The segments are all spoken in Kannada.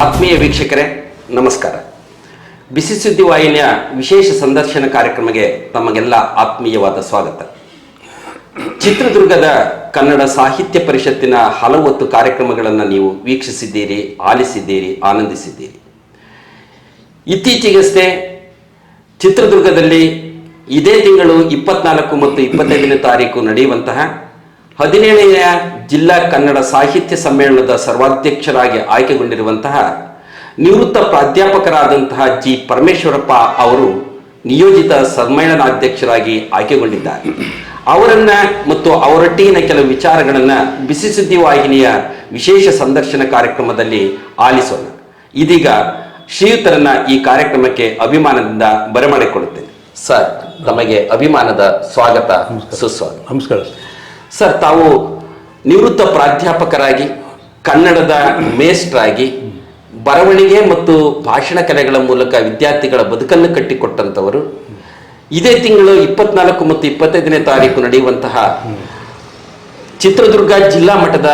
ಆತ್ಮೀಯ ವೀಕ್ಷಕರೇ, ನಮಸ್ಕಾರ. ಬಿಸಿ ಸುದ್ದಿ ವಾಹಿನಿಯ ವಿಶೇಷ ಸಂದರ್ಶನ ಕಾರ್ಯಕ್ರಮಕ್ಕೆ ತಮಗೆಲ್ಲ ಆತ್ಮೀಯವಾದ ಸ್ವಾಗತ. ಚಿತ್ರದುರ್ಗದ ಕನ್ನಡ ಸಾಹಿತ್ಯ ಪರಿಷತ್ತಿನ ಹಲವತ್ತು ಕಾರ್ಯಕ್ರಮಗಳನ್ನು ನೀವು ವೀಕ್ಷಿಸಿದ್ದೀರಿ, ಆಲಿಸಿದ್ದೀರಿ, ಆನಂದಿಸಿದ್ದೀರಿ. ಇತ್ತೀಚೆಗಷ್ಟೇ ಚಿತ್ರದುರ್ಗದಲ್ಲಿ ಇದೇ ತಿಂಗಳು ಇಪ್ಪತ್ನಾಲ್ಕು ಮತ್ತು ಇಪ್ಪತ್ತೈದನೇ ತಾರೀಕು ನಡೆಯುವಂತಹ ಹದಿನೇಳನೆಯ ಜಿಲ್ಲಾ ಕನ್ನಡ ಸಾಹಿತ್ಯ ಸಮ್ಮೇಳನದ ಸರ್ವಾಧ್ಯಕ್ಷರಾಗಿ ಆಯ್ಕೆಗೊಂಡಿರುವಂತಹ ನಿವೃತ್ತ ಪ್ರಾಧ್ಯಾಪಕರಾದಂತಹ ಜಿ ಪರಮೇಶ್ವರಪ್ಪ ಅವರು ನಿಯೋಜಿತ ಸಮ್ಮೇಳನಾಧ್ಯಕ್ಷರಾಗಿ ಆಯ್ಕೆಗೊಂಡಿದ್ದಾರೆ. ಅವರನ್ನ ಮತ್ತು ಅವರೊಟ್ಟಿಗಿನ ಕೆಲವು ವಿಚಾರಗಳನ್ನ ಬಿಸಿ ಸುದ್ದಿ ವಾಹಿನಿಯ ವಿಶೇಷ ಸಂದರ್ಶನ ಕಾರ್ಯಕ್ರಮದಲ್ಲಿ ಆಲಿಸೋಣ. ಇದೀಗ ಶ್ರೀಯುತರನ್ನ ಈ ಕಾರ್ಯಕ್ರಮಕ್ಕೆ ಅಭಿಮಾನದಿಂದ ಬರಮಾಡಿಕೊಳ್ಳುತ್ತೇನೆ. ಸರ್ ತಮಗೆ ಅಭಿಮಾನದ ಸ್ವಾಗತ ಸುಸ್ವಾಗತ. ನಮಸ್ಕಾರ. ಸರ್, ತಾವು ನಿವೃತ್ತ ಪ್ರಾಧ್ಯಾಪಕರಾಗಿ, ಕನ್ನಡದ ಮೇಸ್ಟ್ರಾಗಿ ಬರವಣಿಗೆ ಮತ್ತು ಭಾಷಣ ಕಲೆಗಳ ಮೂಲಕ ವಿದ್ಯಾರ್ಥಿಗಳ ಬದುಕನ್ನು ಕಟ್ಟಿಕೊಟ್ಟಂಥವರು ಇದೇ ತಿಂಗಳು ಇಪ್ಪತ್ನಾಲ್ಕು ಮತ್ತು ಇಪ್ಪತ್ತೈದನೇ ತಾರೀಕು ನಡೆಯುವಂತಹ ಚಿತ್ರದುರ್ಗ ಜಿಲ್ಲಾ ಮಟ್ಟದ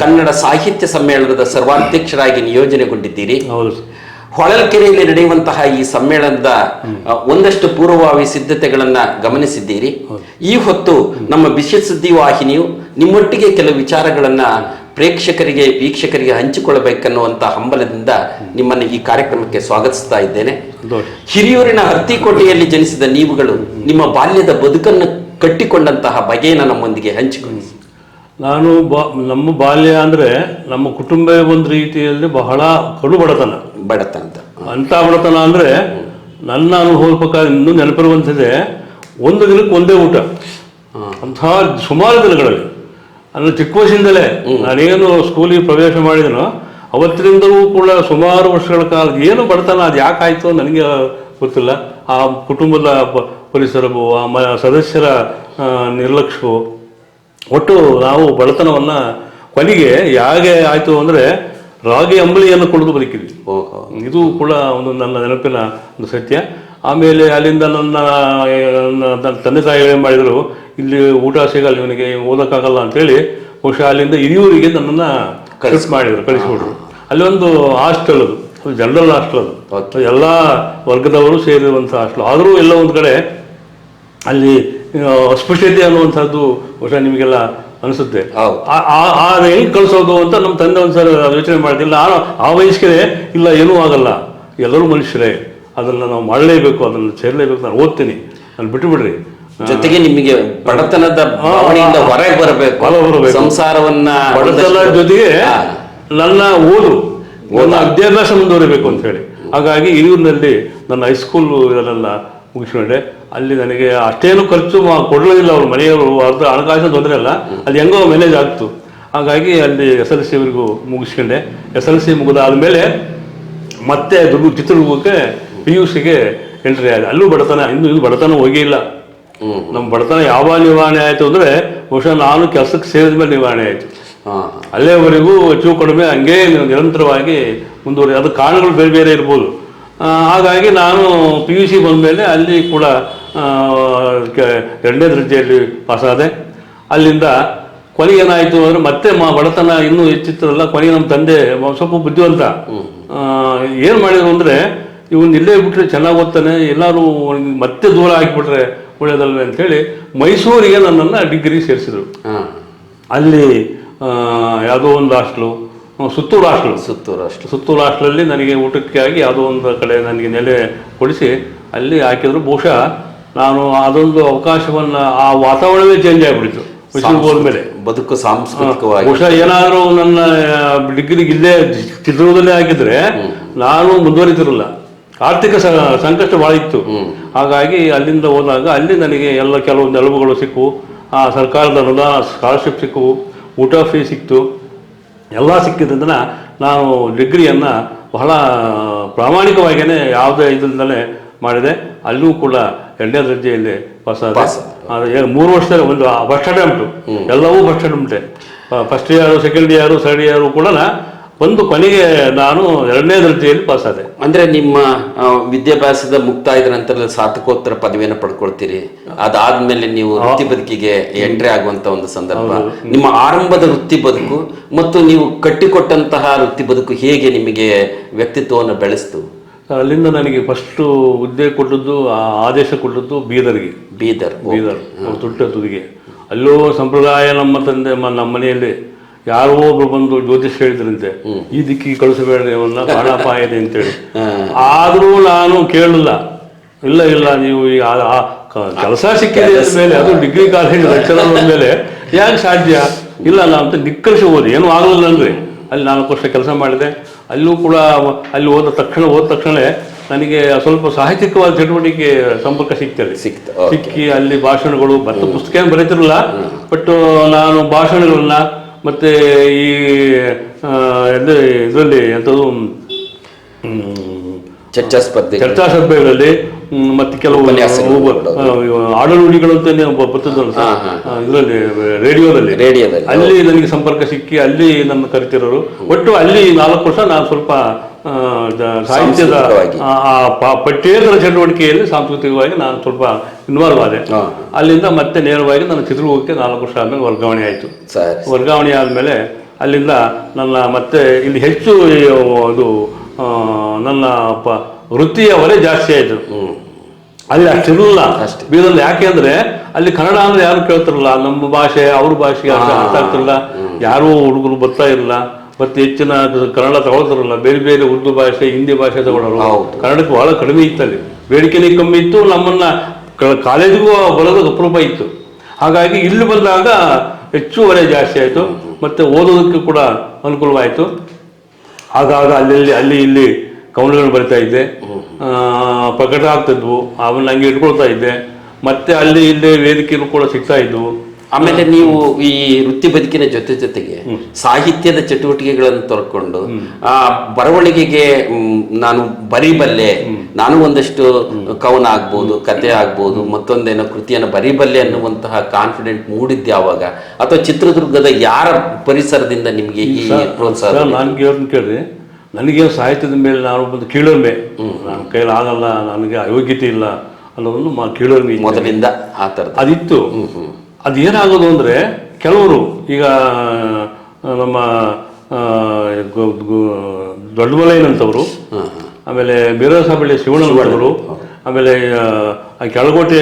ಕನ್ನಡ ಸಾಹಿತ್ಯ ಸಮ್ಮೇಳನದ ಸರ್ವಾಧ್ಯಕ್ಷರಾಗಿ ನಿಯೋಜನೆಗೊಂಡಿದ್ದೀರಿ. ಹೊಳಲ್ಕೆರೆಯಲ್ಲಿ ನಡೆಯುವಂತಹ ಈ ಸಮ್ಮೇಳನದ ಒಂದಷ್ಟು ಪೂರ್ವಭಾವಿ ಸಿದ್ಧತೆಗಳನ್ನ ಗಮನಿಸಿದ್ದೀರಿ. ಈ ಹೊತ್ತು ನಮ್ಮ ಬಿಸಿ ಸುದ್ದಿ ವಾಹಿನಿಯು ನಿಮ್ಮೊಟ್ಟಿಗೆ ಕೆಲವು ವಿಚಾರಗಳನ್ನ ಪ್ರೇಕ್ಷಕರಿಗೆ, ವೀಕ್ಷಕರಿಗೆ ಹಂಚಿಕೊಳ್ಳಬೇಕನ್ನುವಂತ ಹಂಬಲದಿಂದ ನಿಮ್ಮನ್ನು ಈ ಕಾರ್ಯಕ್ರಮಕ್ಕೆ ಸ್ವಾಗತಿಸ್ತಾ ಇದ್ದೇನೆ. ಹಿರಿಯೂರಿನ ಹತ್ತಿಕೋಟೆಯಲ್ಲಿ ಜನಿಸಿದ ನೀವುಗಳು ನಿಮ್ಮ ಬಾಲ್ಯದ ಬದುಕನ್ನು ಕಟ್ಟಿಕೊಂಡಂತಹ ಬಗೆಯನ್ನು ನಮ್ಮೊಂದಿಗೆ ಹಂಚಿಕೊಳ್ಳಿ. ನಾನು ಬಾ, ನಮ್ಮ ಬಾಲ್ಯ ಅಂದರೆ ನಮ್ಮ ಕುಟುಂಬ ಒಂದು ರೀತಿಯಲ್ಲಿ ಬಹಳ ಕಡು ಬಡತನ ಬಡತ ಅಂತ. ಅಂಥ ಬಡತನ ಅಂದರೆ ನನ್ನ ಅನುಭವದ ಪ್ರಕಾರ ಇನ್ನೂ ನೆನಪಿರುವಂಥದ್ದೇ ಒಂದು ದಿನಕ್ಕೆ ಒಂದೇ ಊಟ. ಅಂತಹ ಸುಮಾರು ದಿನಗಳಲ್ಲಿ. ಅಂದ್ರೆ ಚಿಕ್ಕ ವಯಸ್ಸಿಂದಲೇ ನಾನೇನು ಸ್ಕೂಲಿಗೆ ಪ್ರವೇಶ ಮಾಡಿದನೋ ಅವತ್ತಿನಿಂದಲೂ ಕೂಡ ಸುಮಾರು ವರ್ಷಗಳ ಕಾಲ ಏನು ಬಡತನ ಅದು ಯಾಕಾಯ್ತು ನನಗೆ ಗೊತ್ತಿಲ್ಲ. ಆ ಕುಟುಂಬದ ಪರಿಸರ ಪರಿಸರವು ಆ ಮ ಸದಸ್ಯರ ನಿರ್ಲಕ್ಷ್ಯವು. ಒಟ್ಟು ನಾವು ಬಡತನವನ್ನು ಕೊನೆಗೆ ಹೇಗೆ ಆಯಿತು ಅಂದರೆ ರಾಗಿ ಅಂಬಳಿಯನ್ನು ಕುಡಿದು ಬದುಕಿದ್ವಿ ಇದು ಕೂಡ ಒಂದು ನನ್ನ ನೆನಪಿನ ಒಂದು ಸತ್ಯ. ಆಮೇಲೆ ಅಲ್ಲಿಂದ ನನ್ನ ನನ್ನ ತಂದೆ ತಾಯಿ ಏನು ಮಾಡಿದರು ಇಲ್ಲಿ ಊಟ ಸಿಗಲ್ಲ ಇವನಿಗೆ ಓದೋಕ್ಕಾಗಲ್ಲ ಅಂತೇಳಿ ಬಹುಶಃ ಅಲ್ಲಿಂದ ಹಿರಿಯೂರಿಗೆ ನನ್ನನ್ನು ಶಿಫ್ಟ್ ಮಾಡಿದರು ಕಳಿಸಿಬಿಟ್ರು. ಅಲ್ಲಿ ಒಂದು ಹಾಸ್ಟೆಲ್ ಅದು ಅದು ಜನರಲ್ ಹಾಸ್ಟೆಲ್ ಅದು. ಎಲ್ಲ ವರ್ಗದವರು ಸೇರಿರುವಂಥ ಹಾಸ್ಟೆಲ್. ಆದರೂ ಎಲ್ಲ ಒಂದು ಕಡೆ ಅಲ್ಲಿ ಅಸ್ಪೃಶ್ಯತೆ ಅನ್ನುವಂಥದ್ದು ಬಹುಶಃ ನಿಮಗೆಲ್ಲ ಅನಿಸುತ್ತೆ. ಆ- ಹೆಂಗೆ ಕಳಿಸೋದು ಅಂತ ನಮ್ಮ ತಂದೆ ಒಂದ್ಸಲ ಯೋಚನೆ ಮಾಡ್ತಿಲ್ಲ ಆ ಆ ವಯಸ್ಸಿಗೆ ಇಲ್ಲ ಏನೂ ಆಗಲ್ಲ. ಎಲ್ಲರೂ ಮನುಷ್ಯರೇ. ಅದನ್ನು ನಾವು ಮಾಡಲೇಬೇಕು ಅದನ್ನು ಸೇರಲೇಬೇಕು. ನಾನು ಓದ್ತೀನಿ. ನಾನು ಬಿಟ್ಟು ಬಿಡ್ರಿ ಜೊತೆಗೆ ನಿಮಗೆ ಬಡತನದ ಭಾವನೆಯಿಂದ ಹೊರಗೆ ಬರಬೇಕು. ಸಂಸಾರವನ್ನ ಬಡತನ ಜೊತೆಗೆ. ನನ್ನ ಓದು. ನನ್ನ ವಿದ್ಯಾಭ್ಯಾಸ ಮುಂದುವರಿಬೇಕು ಅಂತ ಹೇಳಿ. ಹಾಗಾಗಿ ಹಿರಿಯೂರಿನಲ್ಲಿ ನನ್ನ ಹೈಸ್ಕೂಲ್ ಇದನ್ನೆಲ್ಲ ಮುಗಿಸ್ಕೊಂಡೆ. ಅಲ್ಲಿ ನನಗೆ ಅಷ್ಟೇನು ಖರ್ಚು ಕೊಡಲಿಲ್ಲ ಅವ್ರ ಮನೆಯವರು ಅರ್ಧ ಹಣಕಾಸಿನ ತೊಂದರೆ ಅಲ್ಲ. ಅದು ಹೆಂಗೋ ಮ್ಯಾನೇಜ್ ಆಗ್ತು. ಹಾಗಾಗಿ ಅಲ್ಲಿ ಎಸ್ ಎಲ್ ಸಿವರೆಗೂ ಮುಗಿಸ್ಕೊಂಡೆ. ಎಸ್ ಎಲ್ ಸಿ ಮುಗಿದಾದ್ಮೇಲೆ ಮತ್ತೆ ದುರ್ಗ ಚಿತ್ರದುರ್ಗಕ್ಕೆ ಪಿ ಯು ಸಿಗೆ ಎಂಟ್ರಿ ಆಗಿದೆ ಅಲ್ಲೂ ಬಡತನ ಇನ್ನೂ ಇದು ಬಡತನ ಹೋಗಿಲ್ಲ. ನಮ್ಮ ಬಡತನ ಯಾವಾಗ ನಿವಾರಣೆ ಆಯಿತು ಅಂದರೆ ಬಹುಶಃ ನಾನು ಕೆಲಸಕ್ಕೆ ಸೇರಿದ ಮೇಲೆ ನಿವಾರಣೆ ಆಯಿತು. ಅಲ್ಲೇವರೆಗೂ ಹೆಚ್ಚು ಕಡಿಮೆ ಹಂಗೆ ನಿರಂತರವಾಗಿ ಮುಂದುವರಿ ಅದು ಕಾರಣಗಳು ಬೇರೆ ಬೇರೆ ಇರ್ಬೋದು. ಹಾಗಾಗಿ ನಾನು ಪಿ ಯು ಸಿ ಬಂದಮೇಲೆ ಅಲ್ಲಿ ಕೂಡ ಎರಡನೇ ದರ್ಜೆಯಲ್ಲಿ ಪಾಸಾದೆ. ಅಲ್ಲಿಂದ ಕೊನೆಗೆ ಏನಾಯಿತು ಅಂದರೆ ಮತ್ತೆ ಮಾ ಬಡತನ ಇನ್ನೂ ಹೆಚ್ಚಿತ್ತಲ್ಲ ಕೊನೆಗೆ ನಮ್ಮ ತಂದೆ ಸ್ವಲ್ಪ ಬುದ್ಧಿವಂತ. ಏನು ಮಾಡಿದ್ರು ಅಂದರೆ ಇವನು ಇಲ್ಲೇ ಬಿಟ್ಟರೆ ಚೆನ್ನಾಗಿ ಓದ್ತಾನೆ ಎಲ್ಲರೂ ಮತ್ತೆ ದೂರ ಹಾಕಿಬಿಟ್ರೆ ಒಳ್ಳೇದಲ್ವೇ ಅಂಥೇಳಿ ಮೈಸೂರಿಗೆ ನನ್ನನ್ನು ಡಿಗ್ರಿ ಸೇರಿಸಿದರು. ಅಲ್ಲಿ ಯಾವುದೋ ಒಂದು ಹಾಸ್ಟ್ಲು ಸುತ್ತೂರು ಹಾಸ್ಟೆಲ್ ಸುತ್ತೂರು ಅಷ್ಟು ಸುತ್ತೂರು ಹಾಸ್ಟೆಲಲ್ಲಿ ನನಗೆ ಊಟಕ್ಕೆ ಆಗಿ ಯಾವುದೋ ಒಂದು ಕಡೆ ನನಗೆ ನೆಲೆ ಕೊಡಿಸಿ ಅಲ್ಲಿ ಹಾಕಿದ್ರು. ಬಹುಶಃ ನಾನು ಅದೊಂದು ಅವಕಾಶವನ್ನು ಆ ವಾತಾವರಣವೇ ಚೇಂಜ್ ಆಗಿಬಿಡ್ತು. ಹೋದ ಮೇಲೆ. ಬದುಕು ಸಾಂಸ್ಕೃತಿಕವಾಗಿ. ಬಹುಶಃ ಏನಾದರೂ ನನ್ನ ಡಿಗ್ರಿಗೆ ಇಲ್ಲೇ ಚಿತ್ರದುರ್ಗದಲ್ಲೇ ಹಾಕಿದ್ರೆ ನಾನು ಮುಂದುವರಿತಿರಲಿಲ್ಲ ಆರ್ಥಿಕ ಸಂಕಷ್ಟ ಭಾಳ ಇತ್ತು. ಹಾಗಾಗಿ ಅಲ್ಲಿಂದ ಹೋದಾಗ ಅಲ್ಲಿ ನನಗೆ ಎಲ್ಲ ಕೆಲವೊಂದು ನೆಲವುಗಳು ಸಿಕ್ಕವು ಆ ಸರ್ಕಾರದ ಅನುದಾನ ಸ್ಕಾಲರ್ಶಿಪ್ ಸಿಕ್ಕವು ಊಟ ಫ್ರೀ ಸಿಕ್ತು. ಎಲ್ಲ ಸಿಕ್ಕಿದ್ದರಿಂದ ನಾನು ಡಿಗ್ರಿಯನ್ನು ಬಹಳ ಪ್ರಾಮಾಣಿಕವಾಗಿಯೇ ಯಾವುದೇ ಇದರಿಂದಲೇ ಮಾಡಿದೆ. ಅಲ್ಲೂ ಕೂಡ ಎರಡನೇ ದರ್ಜೆಯಲ್ಲಿ ಪಾಸ್ ಆದ. ಪಾಸ್ ಅದು ಏನು ಮೂರು ವರ್ಷದಲ್ಲಿ ಒಂದು ಫಸ್ಟ್ ಅಟೆಂಪ್ಟು ಎಲ್ಲವೂ first ಅಟೆಂಪ್ಟೆ first year second year third year ಕೂಡ ಒಂದು ಕೊನೆಗೆ ನಾನು ಎರಡನೇ ದರ್ಜೆಯಲ್ಲಿ ಪಾಸ್ ಆದೆ. ಅಂದ್ರೆ ನಿಮ್ಮ ವಿದ್ಯಾಭ್ಯಾಸದ ಮುಕ್ತಾಯದ ನಂತರ ಸ್ನಾತಕೋತ್ತರ ಪದವಿಯನ್ನು ಪಡ್ಕೊಳ್ತೀರಿ. ಅದಾದ್ಮೇಲೆ ನೀವು ವೃತ್ತಿ ಬದುಕಿಗೆ ಎಂಟ್ರಿ ಆಗುವಂತ ಒಂದು ಸಂದರ್ಭ. ನಿಮ್ಮ ಆರಂಭದ ವೃತ್ತಿ ಬದುಕು ಮತ್ತು ನೀವು ಕಟ್ಟಿಕೊಟ್ಟಂತಹ ವೃತ್ತಿ ಬದುಕು ಹೇಗೆ ನಿಮಗೆ ವ್ಯಕ್ತಿತ್ವವನ್ನು ಬೆಳೆಸ್ತು? ಅಲ್ಲಿಂದ ನನಗೆ ಫಸ್ಟ್ ಹುದ್ದೆ ಕೊಟ್ಟದ್ದು ಆ ಆದೇಶ ಕೊಟ್ಟದ್ದು ಬೀದರ್ಗೆ. ಬೀದರ್ ಬೀದರ್ ತುಟ್ಟ ತುದಿಗೆ. ಅಲ್ಲೂ ಸಂಪ್ರದಾಯ ನಮ್ಮ ತಂದೆ ನಮ್ಮ ಮನೆಯಲ್ಲಿ ಯಾರೋ ಒಬ್ರು ಬಂದು ಜ್ಯೋತಿಷ್ ಹೇಳಿದ್ರಂತೆ ಈ ದಿಕ್ಕಿಗೆ ಕಳಿಸಬೇಡ್ರಿ ಅವನ್ನ ಪ್ರಾಣಾಪಾಯ ಇದೆ ಅಂತೇಳಿ ಆದರೂ ನಾನು ಕೇಳಲಿಲ್ಲ. ಇಲ್ಲ ಇಲ್ಲ ನೀವು ಈ ಕೆಲಸ ಸಿಕ್ಕಿದೆ ಮೇಲೆ ಅದು ಡಿಗ್ರಿ ಕಾಲೇಜ್ ಲೆಕ್ಚರರ್ ಮೇಲೆ ಯಾಕೆ ಸಾಧ್ಯ? ಇಲ್ಲ ನಾನು ಅಂತ ನಿಕ್ಕರಿಸಿ ಓದಿ ಏನು ಆಗಲಿಲ್ಲ ಅಂದ್ರೆ. ಅಲ್ಲಿ ನಾಲ್ಕು ವರ್ಷ ಕೆಲಸ ಮಾಡಿದೆ. ಅಲ್ಲೂ ಕೂಡ ಅಲ್ಲಿ ಹೋದ ತಕ್ಷಣ ಹೋದ ತಕ್ಷಣ ನನಗೆ ಸ್ವಲ್ಪ ಸಾಹಿತ್ಯಿಕವಾದ ಚಟುವಟಿಕೆ ಸಂಪರ್ಕ ಸಿಗ್ತದೆ ಸಿಕ್ತ ಸಿಕ್ಕಿ ಅಲ್ಲಿ ಭಾಷಣಗಳು ಬರ್ತ ಪುಸ್ತಕ ಏನು ಬರೀತಿರಲಿಲ್ಲ. ಬಟ್ ನಾನು ಭಾಷಣಗಳನ್ನ ಮತ್ತೆ ಈ ಇದರಲ್ಲಿ ಎಂಥದ್ದು? ಚರ್ಚಾ ಸ್ಪರ್ಧೆ ಚರ್ಚಾ ಸಭೆಗಳಲ್ಲಿ ಹ್ಮ್, ಮತ್ತೆ ಕೆಲವು ಆಡನುಡಿಗಳು ಅಂತ ಬರ್ತದಲ್ಲ ಇದರಲ್ಲಿ ರೇಡಿಯೋದಲ್ಲಿ. ರೇಡಿಯೋದಲ್ಲಿ ಅಲ್ಲಿ ನನಗೆ ಸಂಪರ್ಕ ಸಿಕ್ಕಿ ಅಲ್ಲಿ ನನ್ನ ಕರಿತಿರೋರು. ಒಟ್ಟು ಅಲ್ಲಿ ನಾಲ್ಕು ವರ್ಷ ನಾನು ಸ್ವಲ್ಪ ಸಾಹಿತ್ಯದ ಪಠ್ಯೇತರ ಚಟುವಟಿಕೆಯಲ್ಲಿ ಸಾಂಸ್ಕೃತಿಕವಾಗಿ ನಾನು ಸ್ವಲ್ಪ ಇನ್ವಾಲ್ವ್ ಆದೆ. ಅಲ್ಲಿಂದ ಮತ್ತೆ ನೇರವಾಗಿ ನನ್ನ ಚಿತ್ರದುರ್ಗಕ್ಕೆ ನಾಲ್ಕು ವರ್ಷ ಆದ್ಮೇಲೆ ವರ್ಗಾವಣೆ ಆಯಿತು. ವರ್ಗಾವಣೆ ಆದಮೇಲೆ ಅಲ್ಲಿಂದ ನನ್ನ ಮತ್ತೆ ಇಲ್ಲಿ ಹೆಚ್ಚು ಅದು ನನ್ನ ಪ ವೃತ್ತಿಯ ಜಾಸ್ತಿ ಆಯಿತು. ಅಲ್ಲಿ ಅಷ್ಟಿರಲಿಲ್ಲ ಬೀದಲ್ಲಿ ಯಾಕೆ ಅಂದ್ರೆ ಅಲ್ಲಿ ಕನ್ನಡ ಅಂದ್ರೆ ಯಾರು ಕೇಳ್ತಿರಲ್ಲ ನಮ್ಮ ಭಾಷೆ ಅವ್ರ ಭಾಷೆ ಅರ್ಥ ಅರ್ಥ ಆಗ್ತಿರಲ್ಲ ಯಾರೂ ಹುಡುಗರು ಬರ್ತಾ ಇರಲಿಲ್ಲ. ಮತ್ತೆ ಹೆಚ್ಚಿನ ಕನ್ನಡ ತಗೊಳ್ತಿರಲ್ಲ ಬೇರೆ ಬೇರೆ ಉರ್ದು ಭಾಷೆ ಹಿಂದಿ ಭಾಷೆ ತಗೊಳ್ಳೋರು. ಕನ್ನಡಕ್ಕೆ ಬಹಳ ಕಡಿಮೆ ಇತ್ತು ಅಲ್ಲಿ. ಬೇಡಿಕೆನೇ ಕಮ್ಮಿ ಇತ್ತು. ನಮ್ಮನ್ನ ಕಾಲೇಜಿಗೂ ಬರೋದು ಅಪರೂಪ ಇತ್ತು. ಹಾಗಾಗಿ ಇಲ್ಲಿ ಬಂದಾಗ ಹೆಚ್ಚು ಒಲೆ ಜಾಸ್ತಿ ಆಯಿತು. ಮತ್ತೆ ಓದೋದಕ್ಕೂ ಕೂಡ ಅನುಕೂಲವಾಯಿತು. ಹಾಗಾಗಿ ಅಲ್ಲಿ ಅಲ್ಲಿ ಇಲ್ಲಿ ಕವನಗಳನ್ನು ಬರಿತಾ ಇದ್ದೆ. ಆ, ಪ್ರಕಟ ಆಗ್ತಿದ್ವು. ಅವನ್ನ ಹಂಗೆ ಇಟ್ಕೊಳ್ತಾ ಇದ್ದೆ. ಮತ್ತೆ ಅಲ್ಲಿ ಇಲ್ಲಿ ವೇದಿಕೆಗಳು ಕೂಡ ಸಿಗ್ತಾ ಇದ್ವು. ಆಮೇಲೆ ನೀವು ಈ ವೃತ್ತಿ ಬದುಕಿನ ಜೊತೆ ಜೊತೆಗೆ ಸಾಹಿತ್ಯದ ಚಟುವಟಿಕೆಗಳನ್ನು ತೊರ್ಕೊಂಡು ಆ ಬರವಣಿಗೆಗೆ ನಾನು ಬರೀಬಲ್ಲೆ. ನಾನು ಒಂದಷ್ಟು ಕವನ ಆಗ್ಬೋದು ಕತೆ ಆಗ್ಬೋದು ಮತ್ತೊಂದೇನೋ ಕೃತಿಯನ್ನು ಬರೀಬಲ್ಲೆ ಅನ್ನುವಂತಹ ಕಾನ್ಫಿಡೆಂಟ್ ಮೂಡಿದ್ದೆ ಯಾವಾಗ ಅಥವಾ ಚಿತ್ರದುರ್ಗದ ಯಾರ ಪರಿಸರದಿಂದ ನಿಮಗೆ ಈ ಪ್ರೋತ್ಸಾಹ ನಾನು ಕೇಳಿ. ನನಗೆ ಸಾಹಿತ್ಯದ ಮೇಲೆ ನಾನು ಒಂದು ಕೀಳರಿಮೆ ನನ್ನ ಕೈಲಿ ಆಗಲ್ಲ ನನಗೆ ಅಯೋಗ್ಯತೆ ಇಲ್ಲ ಅನ್ನೋದನ್ನು ಮಾ ಕೀಳರಿಮೆ ಇತ್ತು. ಮೊದಲಿಂದ ಆ ಥರ ಅದಿತ್ತು. ಅದು ಏನಾಗೋದು ಅಂದರೆ ಕೆಲವರು ಈಗ ನಮ್ಮ ದೊಡ್ಡಮಲೈನಂಥವ್ರು ಆಮೇಲೆ ಬೀರಸಾಬಳ್ಳಿ ಶಿವಣ್ಣನವರು ಆಮೇಲೆ ಕೆಳಗೋಟೆ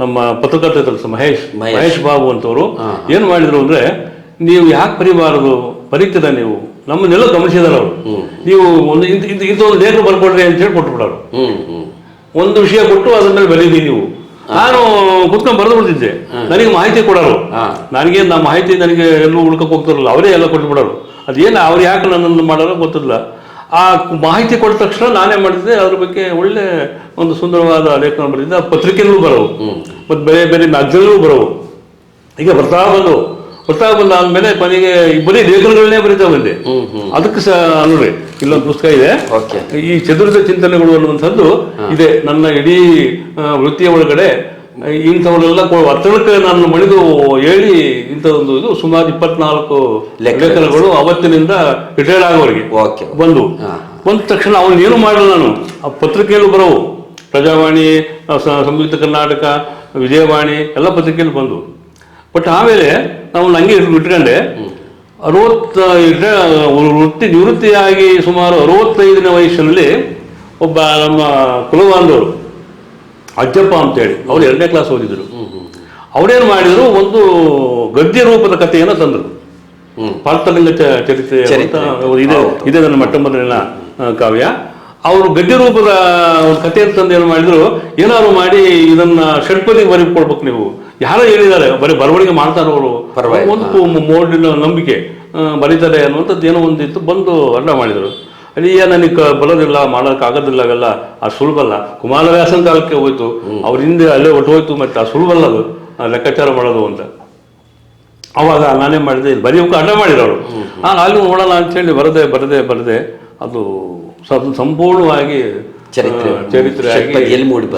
ನಮ್ಮ ಪತ್ರಕರ್ತ ಇದ್ರಲ್ಲ ಮಹೇಶ್ ಮಹೇಶ್. ಬಾಬು ಅಂತವರು ಏನು ಮಾಡಿದ್ರು ಅಂದರೆ ನೀವು ಯಾಕೆ ಪರಿಬಾರದು ಬರೀತೀರ ನೀವು ನಮ್ಮನ್ನೆಲ್ಲ ಗಮನಿಸಿದಾರೆ ಅವರು. ನೀವು ಒಂದು ಇಂತ ಇಂಥ- ಇಂಥ ಒಂದು ಲೇಖನ ಬರ್ಕೊಡ್ರಿ ಅಂತ ಹೇಳಿ ಹ್ಮ್ ಹ್ಮ್. ಒಂದು ವಿಷಯ ಕೊಟ್ಟು ಅದ್ರ ಮೇಲೆ ಬರೀದಿ ನೀವು. ನಾನು ಕುತ್ಕೊಂಡು ಬರೆದು ಬಿಡ್ತಿದ್ದೆ. ನನಗೆ ಮಾಹಿತಿ ಕೊಡೋರು. ನನಗೆ ನಮ್ಮ ಮಾಹಿತಿ ನನಗೆ ಎಲ್ಲೂ ಹುಡ್ಕಕ್ಕೆ ಹೋಗ್ತಿರಲ್ಲ ಅವರೇ ಎಲ್ಲ ಕೊಟ್ಟು ಬಿಡೋರು ಅದೇನು ಅವ್ರು ಯಾಕೆ ನನ್ನನ್ನು ಮಾಡೋರೋ ಗೊತ್ತಿಲ್ಲ. ಆ ಮಾಹಿತಿ ಕೊಟ್ಟ ತಕ್ಷಣ ನಾನೇ ಮಾಡಿದ್ದೆ ಅದ್ರ ಬಗ್ಗೆ ಒಳ್ಳೆ ಒಂದು ಸುಂದರವಾದ ಲೇಖನ ಬರೆದಿದ್ದೆ. ಆ ಪತ್ರಿಕೆಗಳು ಬರೋವು. ಮತ್ತು ಬೇರೆ ಬೇರೆ ಮ್ಯಾಗ್ಝಿನಲ್ಲೂ ಬರೋವು. ಈಗ ಬರ್ತಾ ಬಂದು ಬಂದ ಆದ್ಮೇಲೆ ಕೊನೆಗೆ ಬರೀ ಲೇಖನಗಳನ್ನೇ ಬರೀತಾ ಬಂದೆ ಅದಕ್ಕೆ ಸಹ ನೋಡ್ರಿ ಇಲ್ಲೊಂದು ಪುಸ್ತಕ ಇದೆ. ಓಕೆ. ಈ ಚದುರಿದ ಚಿಂತನೆಗಳು ಅನ್ನುವಂಥದ್ದು ಇದೆ. ನನ್ನ ಇಡೀ ವೃತ್ತಿಯ ಒಳಗಡೆ ಇಂಥವನ್ನೆಲ್ಲ ಒತ್ತಡಕ್ಕೆ ನಾನು ಮಣಿದು ಹೇಳಿ ಇಂಥದೊಂದು ಇದು ಸುಮಾರು ಇಪ್ಪತ್ನಾಲ್ಕು ಲೇಖನಗಳು ಅವತ್ತಿನಿಂದ ರಿಟೈರ್ಡ್ ಆಗೋರಿಗೆ ಬಂದು. ಬಂದ ತಕ್ಷಣ ಅವನು ಏನು ಮಾಡಲ್ಲ ನಾನು? ಆ ಪತ್ರಿಕೆಯಲ್ಲೂ ಬರವು. ಪ್ರಜಾವಾಣಿ ಸಂಯುಕ್ತ ಕರ್ನಾಟಕ ವಿಜಯವಾಣಿ ಎಲ್ಲ ಪತ್ರಿಕೆಯಲ್ಲಿ ಬಂದು. ಬಟ್ ಆಮೇಲೆ ನಾವು ಹಂಗೆ ಇಟ್- ಇಟ್ಕೊಂಡೆ ಅರವತ್ತ ವೃತ್ತಿ ನಿವೃತ್ತಿಯಾಗಿ ಸುಮಾರು ಅರವತ್ತೈದನೇ ವಯಸ್ಸಿನಲ್ಲಿ ಒಬ್ಬ ನಮ್ಮ ಕುಲಬಾಂಧವರು ಅಜ್ಜಪ್ಪ ಅಂತೇಳಿ ಅವ್ರು ಎರಡನೇ ಕ್ಲಾಸ್ ಓದಿದ್ರು. ಅವರೇನು ಮಾಡಿದ್ರು ಒಂದು ಗದ್ಯ ರೂಪದ ಕಥೆಯನ್ನು ತಂದರು. ಪಾರ್ಥಲಿಂಗ ಚರಿತ್ರೆ ಇದೆ ಇದೆ ನನ್ನ ಮೊಟ್ಟ ಮೊದಲಿನ ಕಾವ್ಯ. ಅವರು ಗದ್ಯ ರೂಪದ ಒಂದು ಕಥೆಯನ್ನು ತಂದು ಏನು ಮಾಡಿದ್ರು ಏನಾದ್ರು ಮಾಡಿ ಇದನ್ನ ಷಟ್ಪದಿಗೆ ಬರೆಕೊಳ್ಬೇಕು ನೀವು. ಯಾರೋ ಹೇಳಿದ್ದಾರೆ ಬರೀ ಬರವಣಿಗೆ ಮಾಡ್ತಾರೆ ಅವರು. ಒಂದು ಮೋಡಿನ ನಂಬಿಕೆ ಬರೀತಾರೆ ಅನ್ನುವಂಥದ್ದು ಏನೋ ಒಂದಿತ್ತು ಬಂದು ಅಡ್ಡ ಮಾಡಿದರು. ಅಯ್ಯ ನನಗೆ ಕ- ಬರೋದಿಲ್ಲ ಮಾಡೋಕೆ ಆಗೋದಿಲ್ಲ ಅವೆಲ್ಲ ಆ ಸುಲಭಲ್ಲ ಕುಮಾರವ್ಯಾಸನ ಕಾಲಕ್ಕೆ ಹೋಯ್ತು ಅವ್ರ ಹಿಂದೆ ಅಲ್ಲೇ ಒಟ್ಟು ಹೋಯ್ತು ಮತ್ತೆ ಆ ಸುಲಭಲ್ಲ ಅದು ಲೆಕ್ಕಾಚಾರ ಮಾಡೋದು ಅಂತ. ಅವಾಗ ನಾನೇ ಮಾಡಿದೆ ಇಲ್ಲಿ ಬರೆಯೋಕೆ ಅಡ್ಡ ಮಾಡಿರೋರು. ನಾನು ಅಲ್ಲಿ ನೋಡೋಣ ಅಂತೇಳಿ ಬರದೆ ಬರದೆ ಬರದೆ ಅದು ಸಂಪೂರ್ಣವಾಗಿ ಚರಿತ್ರೆ. ಚರಿತ್ರೆ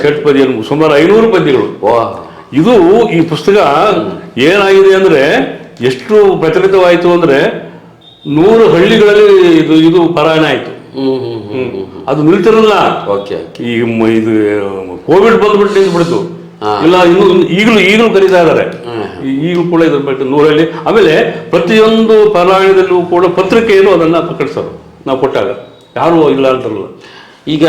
ಷಟ್ಪದಿಯಲ್ಲಿ ಸುಮಾರು ಐನೂರು ಪದ್ಯಗಳು. ಇದು ಈ ಪುಸ್ತಕ ಏನಾಗಿದೆ ಅಂದ್ರೆ ಎಷ್ಟು ಪ್ರಚಲಿತವಾಯಿತು ಅಂದ್ರೆ ನೂರು ಹಳ್ಳಿಗಳಲ್ಲಿ ಇದು ಇದು ಪಾರಾಯಣ ಆಯ್ತು. ಅದು ನಿಲ್ತಿರಲ್ಲ. ಈಗ ಇದು ಕೋವಿಡ್ ಬಂದ್ಬಿಟ್ಟು ನಿಂತ್ಬಿಡ್ತು. ಇಲ್ಲ ಇನ್ನು ಈಗಲೂ ಈಗಲೂ ಕರೀತಾ ಇದ್ದಾರೆ ಈಗಲೂ ಕೂಡ ಇದ್ರ ಬಗ್ಗೆ ನೂರಲ್ಲಿ. ಆಮೇಲೆ ಪ್ರತಿಯೊಂದು ಪಾರಾಯಣದಲ್ಲೂ ಕೂಡ ಪತ್ರಿಕೆಯನ್ನು ಅದನ್ನ ಪ್ರಕಟಿಸೋರು. ನಾವು ಕೊಟ್ಟಾಗ. ಯಾರು ಇಲ್ಲ ಅಂತಾರಲ್ಲ ಈಗ